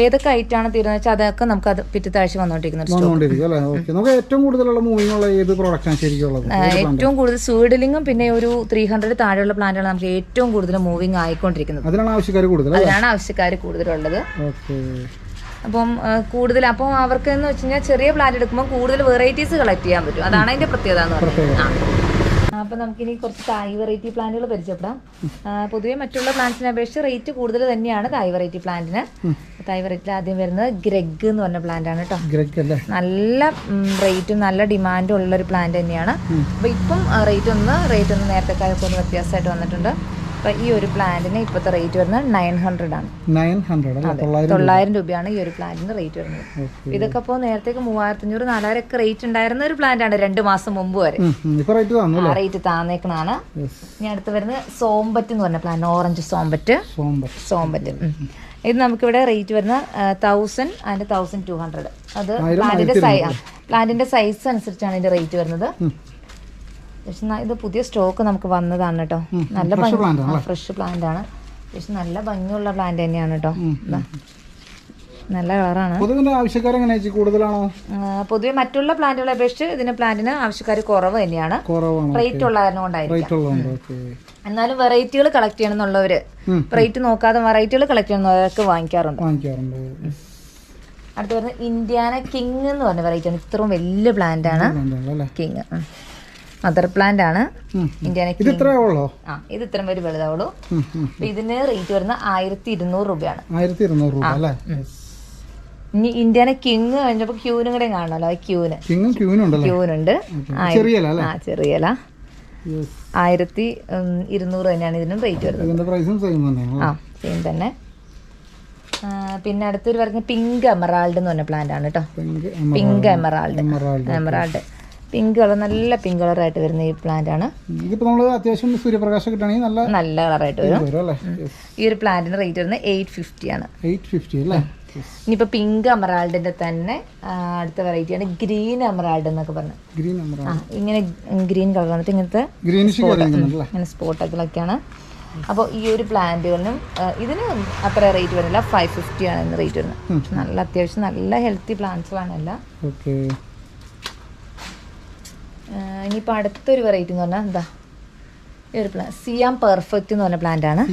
ഏതൊക്കെ ഐറ്റാണ് തീരുന്നത് വെച്ചാൽ അതൊക്കെ നമുക്ക് അത് പിറ്റത്തെ ആഴ്ച വന്നുകൊണ്ടിരിക്കുന്നുണ്ട് സ്റ്റോക്ക് വന്നുകൊണ്ടിരിക്കും അല്ലേ? ഓക്കെ നമുക്ക് ഏറ്റവും കൂടുതലുള്ള മൂവിംഗ് ഉള്ള ഏത് പ്രോഡക്റ്റാണ് ശരിക്കും ഉള്ളത്? ഏറ്റവും കൂടുതൽ സ്വീഡലിങ്ങും പിന്നെ ഒരു ത്രീ ഹൺഡ്രഡ് താഴെയുള്ള പ്ലാന്റാണ് നമുക്ക് ഏറ്റവും കൂടുതൽ മൂവിങ് ആയിക്കൊണ്ടിരിക്കുന്നത്. അതിനാണ് ആവശ്യക്കാർ കൂടുതൽ അതാണ് അതിനാണ് ആവശ്യക്കാർ കൂടുതലുള്ളത്. ഓക്കെ അപ്പം കൂടുതൽ അപ്പം അവർക്ക് എന്ന് വെച്ച് കഴിഞ്ഞാൽ ചെറിയ പ്ലാന്റ് എടുക്കുമ്പോൾ കൂടുതൽ വെറൈറ്റീസ് കളക്ട് ചെയ്യാൻ പറ്റും. അതാണ് അതിന്റെ പ്രത്യേകത എന്ന് പറയുന്നത്. ആ അപ്പം നമുക്കിനി കുറച്ച് തായ് വെറൈറ്റി പ്ലാന്റുകൾ പരിചയപ്പെടാം. പൊതുവേ മറ്റുള്ള പ്ലാന്റ്സിനെ അപേക്ഷിച്ച് റേറ്റ് കൂടുതൽ തന്നെയാണ് തായ് വെറൈറ്റി പ്ലാന്റിന് തായ് വെറൈറ്റിയിൽ ആദ്യം വരുന്നത് ഗ്രഗ് എന്ന് പറഞ്ഞ പ്ലാന്റ് ആണ് കേട്ടോ ഗ്രഗ് അല്ലേ? നല്ല റേറ്റും നല്ല ഡിമാൻഡും ഉള്ള ഒരു പ്ലാന്റ് തന്നെയാണ് അപ്പോൾ ഇപ്പം റേറ്റ് ഒന്ന് റേറ്റ് ഒന്ന് നേരത്തെ കാലത്ത് ഒന്ന് വ്യത്യാസമായിട്ട് വന്നിട്ടുണ്ട്. അപ്പോൾ ഈ ഒരു പ്ലാന്റിന് ഇപ്പോഴത്തെ റേറ്റ് വരുന്നത് നയൻ ഹൺഡ്രഡ് ആണ്. നയൻ ഹൺഡ്രഡ് തൊള്ളായിരം രൂപയാണ് ഈ ഒരു പ്ലാന്റിന് റേറ്റ് വരുന്നത്. ഇതൊക്കെ ഇപ്പോൾ നേരത്തേക്ക് മൂവായിരത്തി അഞ്ഞൂറ് നാലായിരം ഒക്കെ റേറ്റ് ഉണ്ടായിരുന്ന ഒരു പ്ലാന്റ് ആണ് രണ്ട് മാസം മുമ്പ് വരെ. റേറ്റ് താന്നേക്കണാണ് ഇനി അടുത്ത് വരുന്നത് സോംബറ്റ് എന്ന് പറഞ്ഞ പ്ലാന്റ് ഓറഞ്ച് സോമ്പറ്റ് സോമ്പറ്റ്. ഇത് നമുക്കിവിടെ റേറ്റ് വരുന്ന thousand and thousand two hundred അത് പ്ലാന്റിന്റെ സൈ പ്ലാന്റിന്റെ സൈസ് അനുസരിച്ചാണ് ഇതിന്റെ റേറ്റ് വരുന്നത്. പക്ഷെ ഇത് പുതിയ സ്റ്റോക്ക് നമുക്ക് വന്നതാണ് കേട്ടോ. നല്ല ഫ്രഷ് പ്ലാന്റ് ആണ്. പക്ഷെ നല്ല ഭംഗിയുള്ള പ്ലാന്റ് തന്നെയാണ് കേട്ടോ. നല്ല കളറാണ് കൂടുതലാണോ? പൊതുവെ മറ്റുള്ള പ്ലാന്റുകളെ അപേക്ഷിച്ച് ഇതിന് പ്ലാന്റിന് ആവശ്യക്കാർ കുറവ് തന്നെയാണ്. റേറ്റ് ഉള്ള കാരണം കൊണ്ടായിരിക്കും. എന്നാലും വെറൈറ്റികൾ കളക്ട് ചെയ്യണം എന്നുള്ളവര് റേറ്റ് നോക്കാതെ വെറൈറ്റികൾ കളക്ട് ചെയ്യണമെന്നവർക്ക് വാങ്ങിക്കാറുണ്ട്. അടുത്ത് പറഞ്ഞ ഇന്ത്യാന കിങ് എന്ന് പറഞ്ഞ വെറൈറ്റി ആണ്. ഇത്രയും വലിയ പ്ലാന്റ് ആണ്. കിങ് മദർ പ്ലാന്റ് ആണ്. ഉള്ളോ? ആ ഇത് ഇത്രയും പേര് വലുതാവുള്ളൂ. ഇതിന് റേറ്റ് വരുന്ന ആയിരത്തി ഇരുന്നൂറ് രൂപയാണ്. ആയിരത്തി ഇരുന്നൂറ് രൂപ അല്ലേ? ഇനി ഇന്ത്യന കിങ് കഴിഞ്ഞപ്പോ ക്യൂനും കൂടെ കാണണല്ലോ ക്യൂന് കിങ്ങും ക്യൂനും ഉണ്ടല്ലേ? ക്യൂനുണ്ട് ആ ചെറിയല. ആയിരത്തി ഇരുന്നൂറ് തന്നെയാണ് ഇതിനും റേറ്റ് വരുന്നത്. ആ സെയിം തന്നെ. പിന്നെ അടുത്തൊരു പറഞ്ഞ പിങ്ക് എമറാൾഡ് എന്ന് പറഞ്ഞ പ്ലാന്റ് ആണ് കേട്ടോ. Pink pink emerald emerald emerald pink colour നല്ല പിങ്ക് കളറായിട്ട് വരുന്ന ഈ പ്ലാന്റ് ആണ്. നമ്മൾ അത്യാവശ്യം സൂര്യപ്രകാശം കിട്ടണമെങ്കിൽ നല്ല നല്ല കളറായിട്ട് വരും. ഈ ഒരു പ്ലാന്റിന് റേറ്റ് വരുന്നത് എയ്റ്റ് ഫിഫ്റ്റി ആണ്. എയ്റ്റ് ഫിഫ്റ്റി അല്ലേ? ഇനിയിപ്പോൾ പിങ്ക് എമറാൾഡിന്റെ തന്നെ അടുത്ത വെറൈറ്റിയാണ് ഗ്രീൻ അമറാൾഡ് എന്നൊക്കെ പറഞ്ഞു. ഗ്രീൻ ആ ഇങ്ങനെ ഗ്രീൻ കളർ വന്നിട്ട് ഇങ്ങനത്തെ ഇങ്ങനെ സ്പോട്ടൊക്കെയാണ് അപ്പോൾ ഈ ഒരു പ്ലാന്റുകളിനും ആ, ഇതിന് അത്ര റേറ്റ് വരുന്നില്ല ഫൈവ് ഫിഫ്റ്റി ആണ് റേറ്റ് വരുന്നത്. നല്ല അത്യാവശ്യം നല്ല ഹെൽത്തി പ്ലാന്റ്സുകളാണ് എല്ലാം. ഇനിയിപ്പോൾ അടുത്തൊരു വെറൈറ്റി എന്ന് പറഞ്ഞാൽ എന്താ? ഈ ഒരു പ്ലാൻ സിയാം പെർഫെക്റ്റ് എന്ന് പറഞ്ഞ പ്ലാന്റ് ആണ്.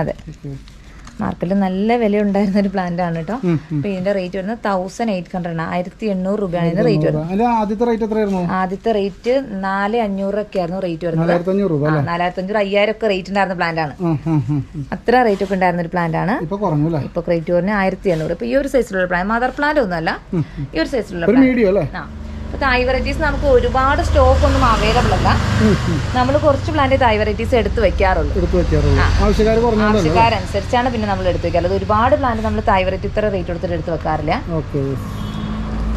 അതെ. മാർക്കറ്റിൽ നല്ല വില ഉണ്ടായിരുന്ന ഒരു പ്ലാന്റ് ആണ് കേട്ടോ അപ്പൊ ഇതിന്റെ റേറ്റ് വരുന്നത് തൗസൻഡ് എയ്റ്റ് ഹൺഡ്രഡ് ആണ്. ആയിരത്തി എണ്ണൂറ് രൂപയാണ് ഇതിന്റെ റേറ്റ് വരുന്നത്. ആദ്യത്തെ റേറ്റ് എത്രയായിരുന്നു? ആദ്യത്തെ റേറ്റ് നാല് അഞ്ഞൂറൊക്കെ ആയിരുന്നു റേറ്റ് വരുന്നത്. നാലായിരത്തി അഞ്ഞൂറ് അയ്യായിരം ഒക്കെ റേറ്റ് ഉണ്ടായിരുന്ന പ്ലാന്റ് ആണ്. അത്ര റേറ്റ് ഒക്കെ ഉണ്ടായിരുന്ന ഒരു പ്ലാന്റ് ആണ്. ഇപ്പൊ കുറഞ്ഞു അല്ലേ? ഇപ്പൊ റേറ്റ് പറഞ്ഞ ആയിരത്തി എണ്ണൂറ് ഇപ്പൊ ഈ ഒരു സൈസിലുള്ള പ്ലാന്റ് മദർ പ്ലാന്റ് ഒന്നുമല്ല. ഈ ഒരു സൈസിലുള്ള പ്ലാന്റ് ഇപ്പൊ തായ് വെറൈറ്റീസ് നമുക്ക് ഒരുപാട് സ്റ്റോക്ക് ഒന്നും അവൈലബിൾ അല്ല. നമ്മൾ കുറച്ച് പ്ലാന്റ് തായ് വെറൈറ്റീസ് എടുത്ത് വെക്കാറുള്ളൂ. ആവശ്യക്കാരനുസരിച്ചാണ് പിന്നെ നമ്മൾ എടുത്ത് വെക്കാറ്. ഒരുപാട് പ്ലാന്റ് നമ്മൾ തായ് വെറൈറ്റി ഇത്ര റേറ്റ് കൊടുത്തിട്ട് എടുത്ത് വെക്കാറില്ല. ഓക്കെ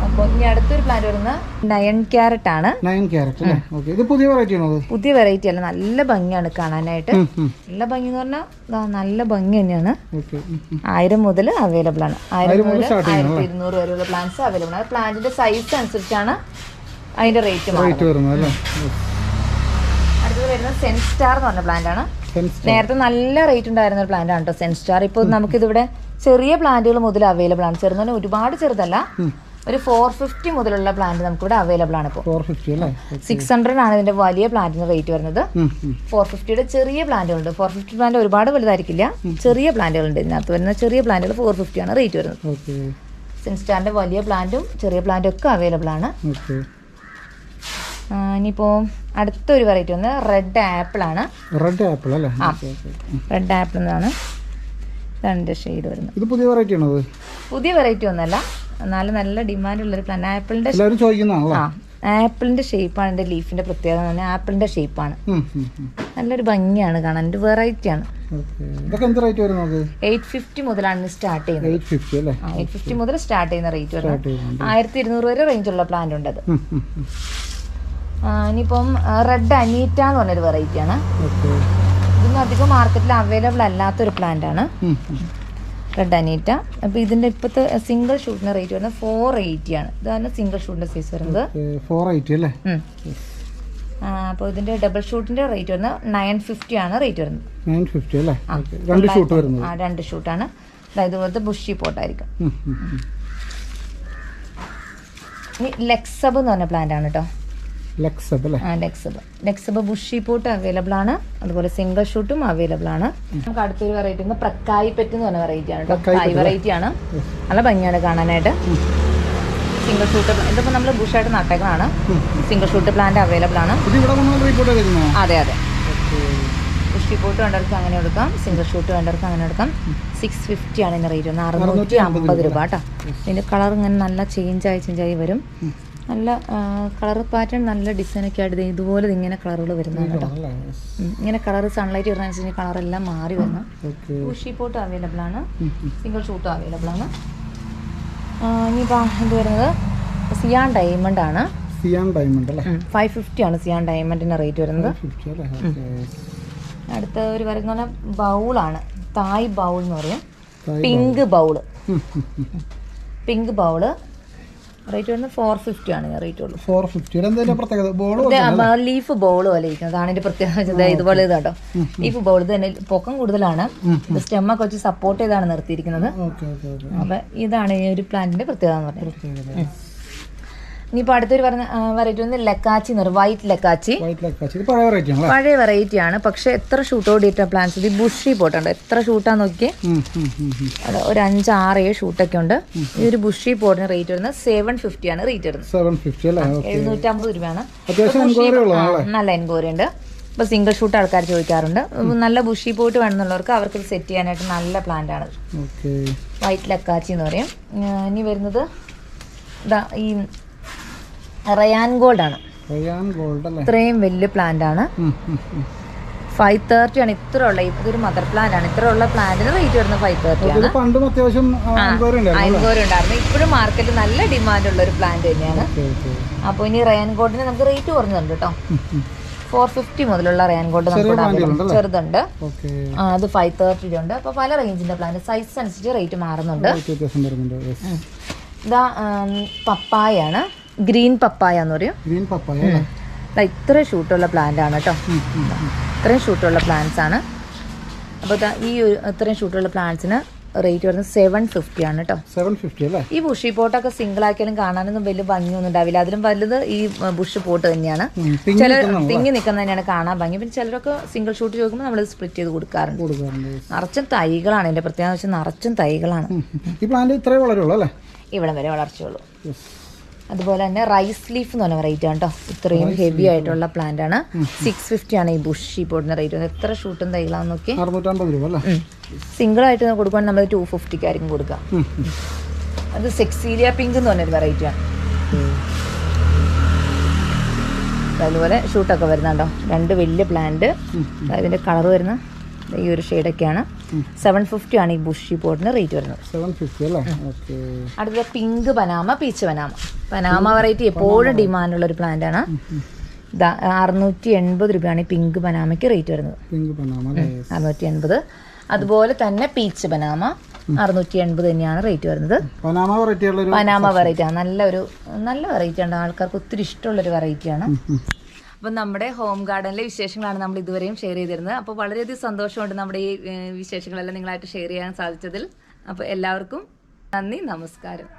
അപ്പോൾ ഇനി അടുത്തൊരു പ്ലാന്റ് വരുന്നത് നയൻ ക്യാരറ്റ് ആണ്. നയൻ ക്യാരറ്റ് അല്ലേ? ഇത് പുതിയ വെറൈറ്റി ആണോ പുതിയ വെറൈറ്റി അല്ല. നല്ല ഭംഗിയാണ് കാണാനായിട്ട്. നല്ല ഭംഗി എന്ന് പറഞ്ഞാൽ നല്ല ഭംഗി തന്നെയാണ്. ആയിരം മുതൽ അവൈലബിൾ ആണ്. ആയിരം മുതൽ ആയിരത്തി ഇരുന്നൂറ് വരെയുള്ള പ്ലാന്റ്സ് അവൈലബിൾ ആണ്. പ്ലാന്റിന്റെ സൈസ് അനുസരിച്ചാണ് അതിന്റെ റേറ്റ് വരുന്നത് അടുത്തത് വരുന്നത് സെൻസ്റ്റാർ എന്ന് പറഞ്ഞ പ്ലാന്റ് ആണ്. നേരത്തെ നല്ല റേറ്റ് ഉണ്ടായിരുന്ന ഒരു പ്ലാന്റ് ആണ് കേട്ടോ സെൻസ്റ്റാർ ഇപ്പോൾ നമുക്കിതിവിടെ ചെറിയ പ്ലാന്റുകൾ മുതൽ അവൈലബിൾ ആണ്. ചെറുതന്നെ ഒരുപാട് ചെറുതല്ല. ഒരു ഫോർ ഫിഫ്റ്റി മുതലുള്ള പ്ലാന്റ് നമുക്കിവിടെ അവൈലബിൾ ആണ് ഇപ്പോൾ സിക്സ് ഹൺഡ്രഡ് ആണ് ഇതിന്റെ വലിയ പ്ലാന്റിന് റേറ്റ് വരുന്നത്. ഫോർ ഫിഫ്റ്റിയുടെ ചെറിയ പ്ലാന്റുകളുണ്ട് ഫോർ ഫിഫ്റ്റി പ്ലാന്റ് ഒരുപാട് വലുതായിരിക്കില്ല. ചെറിയ പ്ലാന്റുകളുണ്ട് ഇതിനകത്ത് വരുന്ന ചെറിയ പ്ലാന്റുകൾ ഫോർ ഫിഫ്റ്റി ആണ് റേറ്റ് വരുന്നത്. സിൻസ്റ്റാറിന്റെ വലിയ പ്ലാന്റും ചെറിയ പ്ലാന്റും ഒക്കെ അവൈലബിൾ ആണ്. ഇനിയിപ്പോ ഇനിയിപ്പോൾ അടുത്തൊരു വെറൈറ്റി വന്ന് റെഡ് ആപ്പിൾ ആണ്. റെഡ് ആപ്പിൾ അല്ലേ? ആ. റെഡ് ആപ്പിൾ എന്നാണ്. രണ്ട് ഷെയ്ഡ് വരുന്നത്. ഇത് പുതിയ വെറൈറ്റി ആണോ പുതിയ വെറൈറ്റി ഒന്നല്ല. എന്നാലും നല്ല ഡിമാൻഡ് ഉള്ളൊരു പ്ലാന്റ് ആപ്പിളിന്റെ എല്ലാവരും ചോദിക്കുന്നതാണല്ലോ. ആ ആപ്പിളിന്റെ ഷേപ്പാണ് എന്റെ ലീഫിന്റെ പ്രത്യേകത എന്ന് പറഞ്ഞാൽ ആപ്പിളിന്റെ ഷേപ്പാണ്. നല്ലൊരു ഭംഗിയാണ് കാണാൻ ഒരു വെറൈറ്റി ആണ്. എയ്റ്റ് ഫിഫ്റ്റി മുതലാണ് സ്റ്റാർട്ട് ചെയ്യുന്നത്. എയ്റ്റ് ഫിഫ്റ്റി മുതൽ സ്റ്റാർട്ട് ചെയ്യുന്ന റേറ്റ് വരുന്നത് ആയിരത്തി ഇരുന്നൂറ് വരെ റേഞ്ചുള്ള പ്ലാന്റ് ഉണ്ട് അത്. ഇനിയിപ്പം റെഡ് അനീറ്റ എന്ന് പറഞ്ഞൊരു വെറൈറ്റി ആണ്. ഇതൊന്നും അധികം മാർക്കറ്റിൽ അവൈലബിൾ അല്ലാത്തൊരു പ്ലാന്റ് ആണ്. റെഡ് അനീറ്റ അപ്പോൾ ഇതിന്റെ ഇപ്പോഴത്തെ സിംഗിൾ ഷൂട്ടിന് റേറ്റ് വരുന്നത് ഫോർ എയ്റ്റി ആണ്. ഇതാണ് സിംഗിൾ ഷൂട്ടിന്റെ സൈസ് വരുന്നത്. ഫോർ എയ്റ്റി അല്ലേ? അപ്പോൾ ഇതിന്റെ ഡബിൾ ഷൂട്ടിന്റെ റേറ്റ് വരുന്നത് നയൻ ഫിഫ്റ്റി ആണ് റേറ്റ് വരുന്നത്. നയൻ ഫിഫ്റ്റി അല്ലേ? രണ്ട് ഷൂട്ട് വരുന്നത്. ആ രണ്ട് ഷൂട്ടാണ് അതായത് ഇതുപോലത്തെ ബുഷി പോട്ടായിരിക്കും. ഇനി ലെക്സബ് എന്ന് പറഞ്ഞ പ്ലാന്റ് ആണ് കേട്ടോ ലക്സബ് ബുഷി പോട്ട് അവൈലബിൾ ആണ്. അതുപോലെ സിംഗിൾ ഷൂട്ടും അവൈലബിൾ ആണ്. നമുക്ക് അടുത്തൊരു വെറൈറ്റി പ്രക്കായി പെറ്റ് എന്ന് പറഞ്ഞ വെറൈറ്റി ആണ് പ്രക്കായി വെറൈറ്റി ആണ്. നല്ല ഭംഗിയാണ് കാണാനായിട്ട്. സിംഗിൾ ഷൂട്ട് ഇതിപ്പോ നമ്മൾ ബുഷായിട്ട് നട്ടേക്കണാണ് സിംഗിൾ ഷൂട്ട് പ്ലാന്റ് അവൈലബിൾ ആണ്. അതെ അതെ. ബുഷി പോട്ട് വേണ്ടവർക്ക് അങ്ങനെ എടുക്കാം. സിംഗിൾ ഷൂട്ട് വേണ്ടവർക്ക് അങ്ങനെ എടുക്കാം. സിക്സ് ഫിഫ്റ്റി ആണ് ഇതിന് റേറ്റ് വരുന്നത് അറുന്നൂറ്റി അമ്പത് രൂപ കേട്ടോ. ഇതിന്റെ കളർ ഇങ്ങനെ നല്ല ചേഞ്ചായി ചേഞ്ചായി വരും. നല്ല കളർ പാറ്റേൺ നല്ല ഡിസൈനൊക്കെ ആയിട്ട് ദേ ഇതുപോലെ ഇങ്ങനെ കളറുകൾ വരുന്നതാണ് കേട്ടോ. ഇങ്ങനെ കളർ സൺലൈറ്റ് വരുന്നതനുസരിച്ച് കളറെല്ലാം മാറി വന്നു. ഊഷി പോട്ട് അവൈലബിൾ ആണ്. സിംഗിൾ ഷൂട്ടും അവൈലബിൾ ആണ്. ഇനിയിപ്പോൾ ഇത് വരുന്നത്? സിയാൻ ഡയമണ്ട് ആണ്. സിയാൻ ഡയമണ്ട് അല്ലേ? ഫൈവ് ഫിഫ്റ്റി ആണ് സിയാൻ ഡയമണ്ടിന്റെ റേറ്റ് വരുന്നത്. അടുത്ത ഒരു വരുന്ന ബൗളാണ് തായ് ബൗൾ എന്ന് പറയും. Pink bowl. Pink bowl rate വരുന്നത് ഫോർ ഫിഫ്റ്റി ആണ് റേറ്റ് ഉള്ളൂ ഫോർ ഫിഫ്റ്റിയുടെ ലീഫ് ബോൾ പോലെ ഇരിക്കുന്നത് അതാണ് ഇതിന്റെ പ്രത്യേകത. ഇതുപോലെ ഇതാട്ടോ. ലീഫ് ബോൾ ഇത് തന്നെ പൊക്കം കൂടുതലാണ്. സ്റ്റെമ്മൊക്കെ വെച്ച് സപ്പോർട്ട് ചെയ്താണ് നിർത്തിയിരിക്കുന്നത്. അപ്പൊ ഇതാണ് ഈ ഒരു പ്ലാന്റിന്റെ പ്രത്യേകത എന്ന് പറയുന്നത് പ്രത്യേകത. ഇനിയിപ്പോൾ അടുത്തൊരു പറഞ്ഞ വെറൈറ്റി വന്ന് ലക്കാച്ചി എന്ന് പറയും വൈറ്റ് ലക്കാച്ചി. പഴയ വെറൈറ്റി ആണ് പക്ഷെ എത്ര ഷൂട്ട് ഓടിയിട്ട പ്ലാന്റ്സ് ഇത് ബുഷി പോട്ടുണ്ട്. എത്ര ഷൂട്ടാന്ന് നോക്കിയേ. അത് ഒരു അഞ്ച് ആറ് ഏഴ് ഷൂട്ടൊക്കെ ഉണ്ട്. ഈ ഒരു ബുഷി പോട്ടിന് റേറ്റ് വരുന്നത് സെവൻ ഫിഫ്റ്റി ആണ് റേറ്റ് വരുന്നത്. എഴുന്നൂറ്റമ്പത് രൂപയാണ്. നല്ല എൻക്വയറി ഉണ്ട്. ഇപ്പോൾ സിംഗിൾ ഷൂട്ട് ആൾക്കാർ ചോദിക്കാറുണ്ട്. നല്ല ബുഷി പോട്ട് വേണമെന്നുള്ളവർക്ക് അവർക്ക് സെറ്റ് ചെയ്യാനായിട്ട് നല്ല പ്ലാന്റ് ആണ്. വൈറ്റ് ലക്കാച്ചി എന്ന് പറയും. ഇനി വരുന്നത് ഈ റയാൻ ഗോൾഡ് ആണ്. ഇത്രയും വലിയ പ്ലാന്റ് ആണ്. ഫൈവ് തേർട്ടി ആണ്. ഇത്ര ഉള്ള ഇതൊരു മദർ പ്ലാന്റ് ആണ്. ഇത്ര ഉള്ള പ്ലാന്റിന് റേറ്റ് വരുന്നത് ഫൈവ് തേർട്ടി ആണ്. പണ്ടും അത്യാവശ്യം എൻക്വയറി ഉണ്ടായിരുന്നു ഇപ്പോഴും മാർക്കറ്റിൽ നല്ല ഡിമാൻഡ് ഉള്ള ഒരു പ്ലാന്റ് തന്നെയാണ്. അപ്പോൾ ഇനി റയൻ ഗോൾഡിന് നമുക്ക് റേറ്റ് കുറഞ്ഞുണ്ട് കേട്ടോ. ഫോർ ഫിഫ്റ്റി മുതലുള്ള റയാൻ ഗോൾഡ് നമുക്ക്. ചെറുതുണ്ട്. ആ, അത് ഫൈവ് തേർട്ടിയുടെ ഉണ്ട് അപ്പോൾ പല റേഞ്ചിന്റെ പ്ലാന്റ് സൈസ് അനുസരിച്ച് റേറ്റ് മാറുന്നുണ്ട്. ഇതാ പപ്പായാണ് ഗ്രീൻ പപ്പായ എന്ന് പറയും. ഗ്രീൻ പപ്പായ ഇത്ര ഷൂട്ടുള്ള പ്ലാന്റ് ആണ് കേട്ടോ. ഇത്രയും ഷൂട്ടുള്ള പ്ലാന്റ്സ് ആണ്. അപ്പോൾ ഈ ഇത്രയും ഷൂട്ടുള്ള പ്ലാന്റ്സിന് റേറ്റ് വരുന്നത് സെവൻ ഫിഫ്റ്റി ആണ് കേട്ടോ. സെവൻ ഫിഫ്റ്റി അല്ലേ? ഈ ബുഷി പോട്ടൊക്കെ സിംഗിൾ ആക്കിയാലും കാണാനൊന്നും വലിയ ഭംഗിയൊന്നും ഉണ്ടാവില്ല. അതിലും വലുത് ഈ ബുഷ് പോട്ട് തന്നെയാണ്. ചില തിങ്ങി നിൽക്കുന്നത് തന്നെയാണ് കാണാൻ ഭംഗി. പിന്നെ ചിലരൊക്കെ സിംഗിൾ ഷൂട്ട് ചോദിക്കുമ്പോൾ നമ്മൾ സ്പ്ലിറ്റ് ചെയ്ത് കൊടുക്കാറുണ്ട്. നിറച്ചും തൈകളാണ്. എന്റെ പ്രത്യേകത വെച്ചാൽ നിറച്ചും തൈകളാണ്. ഈ പ്ലാന്റ് ഇത്രേ വളരുള്ളൂ അല്ലേ? ഇവിടം വരെ വളർച്ചയുള്ളൂ. അതുപോലെ തന്നെ റൈസ് ലീഫ് എന്ന് പറഞ്ഞ വെറൈറ്റി ആണ് കേട്ടോ ഇത്രയും ഹെവി ആയിട്ടുള്ള പ്ലാന്റ് ആണ്. സിക്സ് ഫിഫ്റ്റി ആണ് ഈ ബുഷ് ഈ പോടുന്ന റേറ്റ് എത്ര ഷൂട്ടും തൈകളാന്ന് നോക്കി സിംഗിൾ ആയിട്ട് കൊടുക്കുകയാണെങ്കിൽ നമ്മൾ ടു ഫിഫ്റ്റിക്കായിരിക്കും കൊടുക്കാം. അത് സെക്സീലിയ പിങ്ക് എന്ന് പറഞ്ഞൊരു വെറൈറ്റി ആണ്. അതുപോലെ ഷൂട്ടൊക്കെ വരുന്നുണ്ടോ? രണ്ട് വലിയ പ്ലാന്റ് അതിന്റെ കളർ വരുന്ന ഈ ഒരു ഷെയ്ഡൊക്കെയാണ്. സെവൻ ഫിഫ്റ്റി ആണ് ഈ ബുഷി പോട്ടിന് റേറ്റ് വരുന്നത്. സെവൻ ഫിഫ്റ്റി അല്ലേ? ഓക്കെ. അടുത്ത pink Panama peach Panama Panama variety എപ്പോഴും ഡിമാൻഡുള്ള ഒരു പ്ലാന്റ് ആണ്. അറുന്നൂറ്റി എൺപത് രൂപയാണ് ഈ പിങ്ക് പനാമയ്ക്ക് റേറ്റ് വരുന്നത്. പിങ്ക് പനാമ അറുന്നൂറ്റി എൺപത് അതുപോലെ തന്നെ പീച്ച് പനാമ അറുന്നൂറ്റി എൺപത് തന്നെയാണ് റേറ്റ് വരുന്നത്. പനാമ വെറൈറ്റി ആണ് നല്ല ഒരു നല്ല വെറൈറ്റി ആണ്. ആൾക്കാർക്ക് ഒത്തിരി ഇഷ്ടമുള്ളൊരു വെറൈറ്റിയാണ് അപ്പം നമ്മുടെ ഹോം ഗാർഡനിലെ വിശേഷങ്ങളാണ് നമ്മൾ ഇതുവരെയും ഷെയർ ചെയ്തിരുന്നത്. അപ്പോൾ വളരെയധികം സന്തോഷമുണ്ട് നമ്മുടെ ഈ വിശേഷങ്ങളെല്ലാം നിങ്ങളായിട്ട് ഷെയർ ചെയ്യാൻ സാധിച്ചതിൽ. അപ്പോൾ എല്ലാവർക്കും നന്ദി നമസ്കാരം.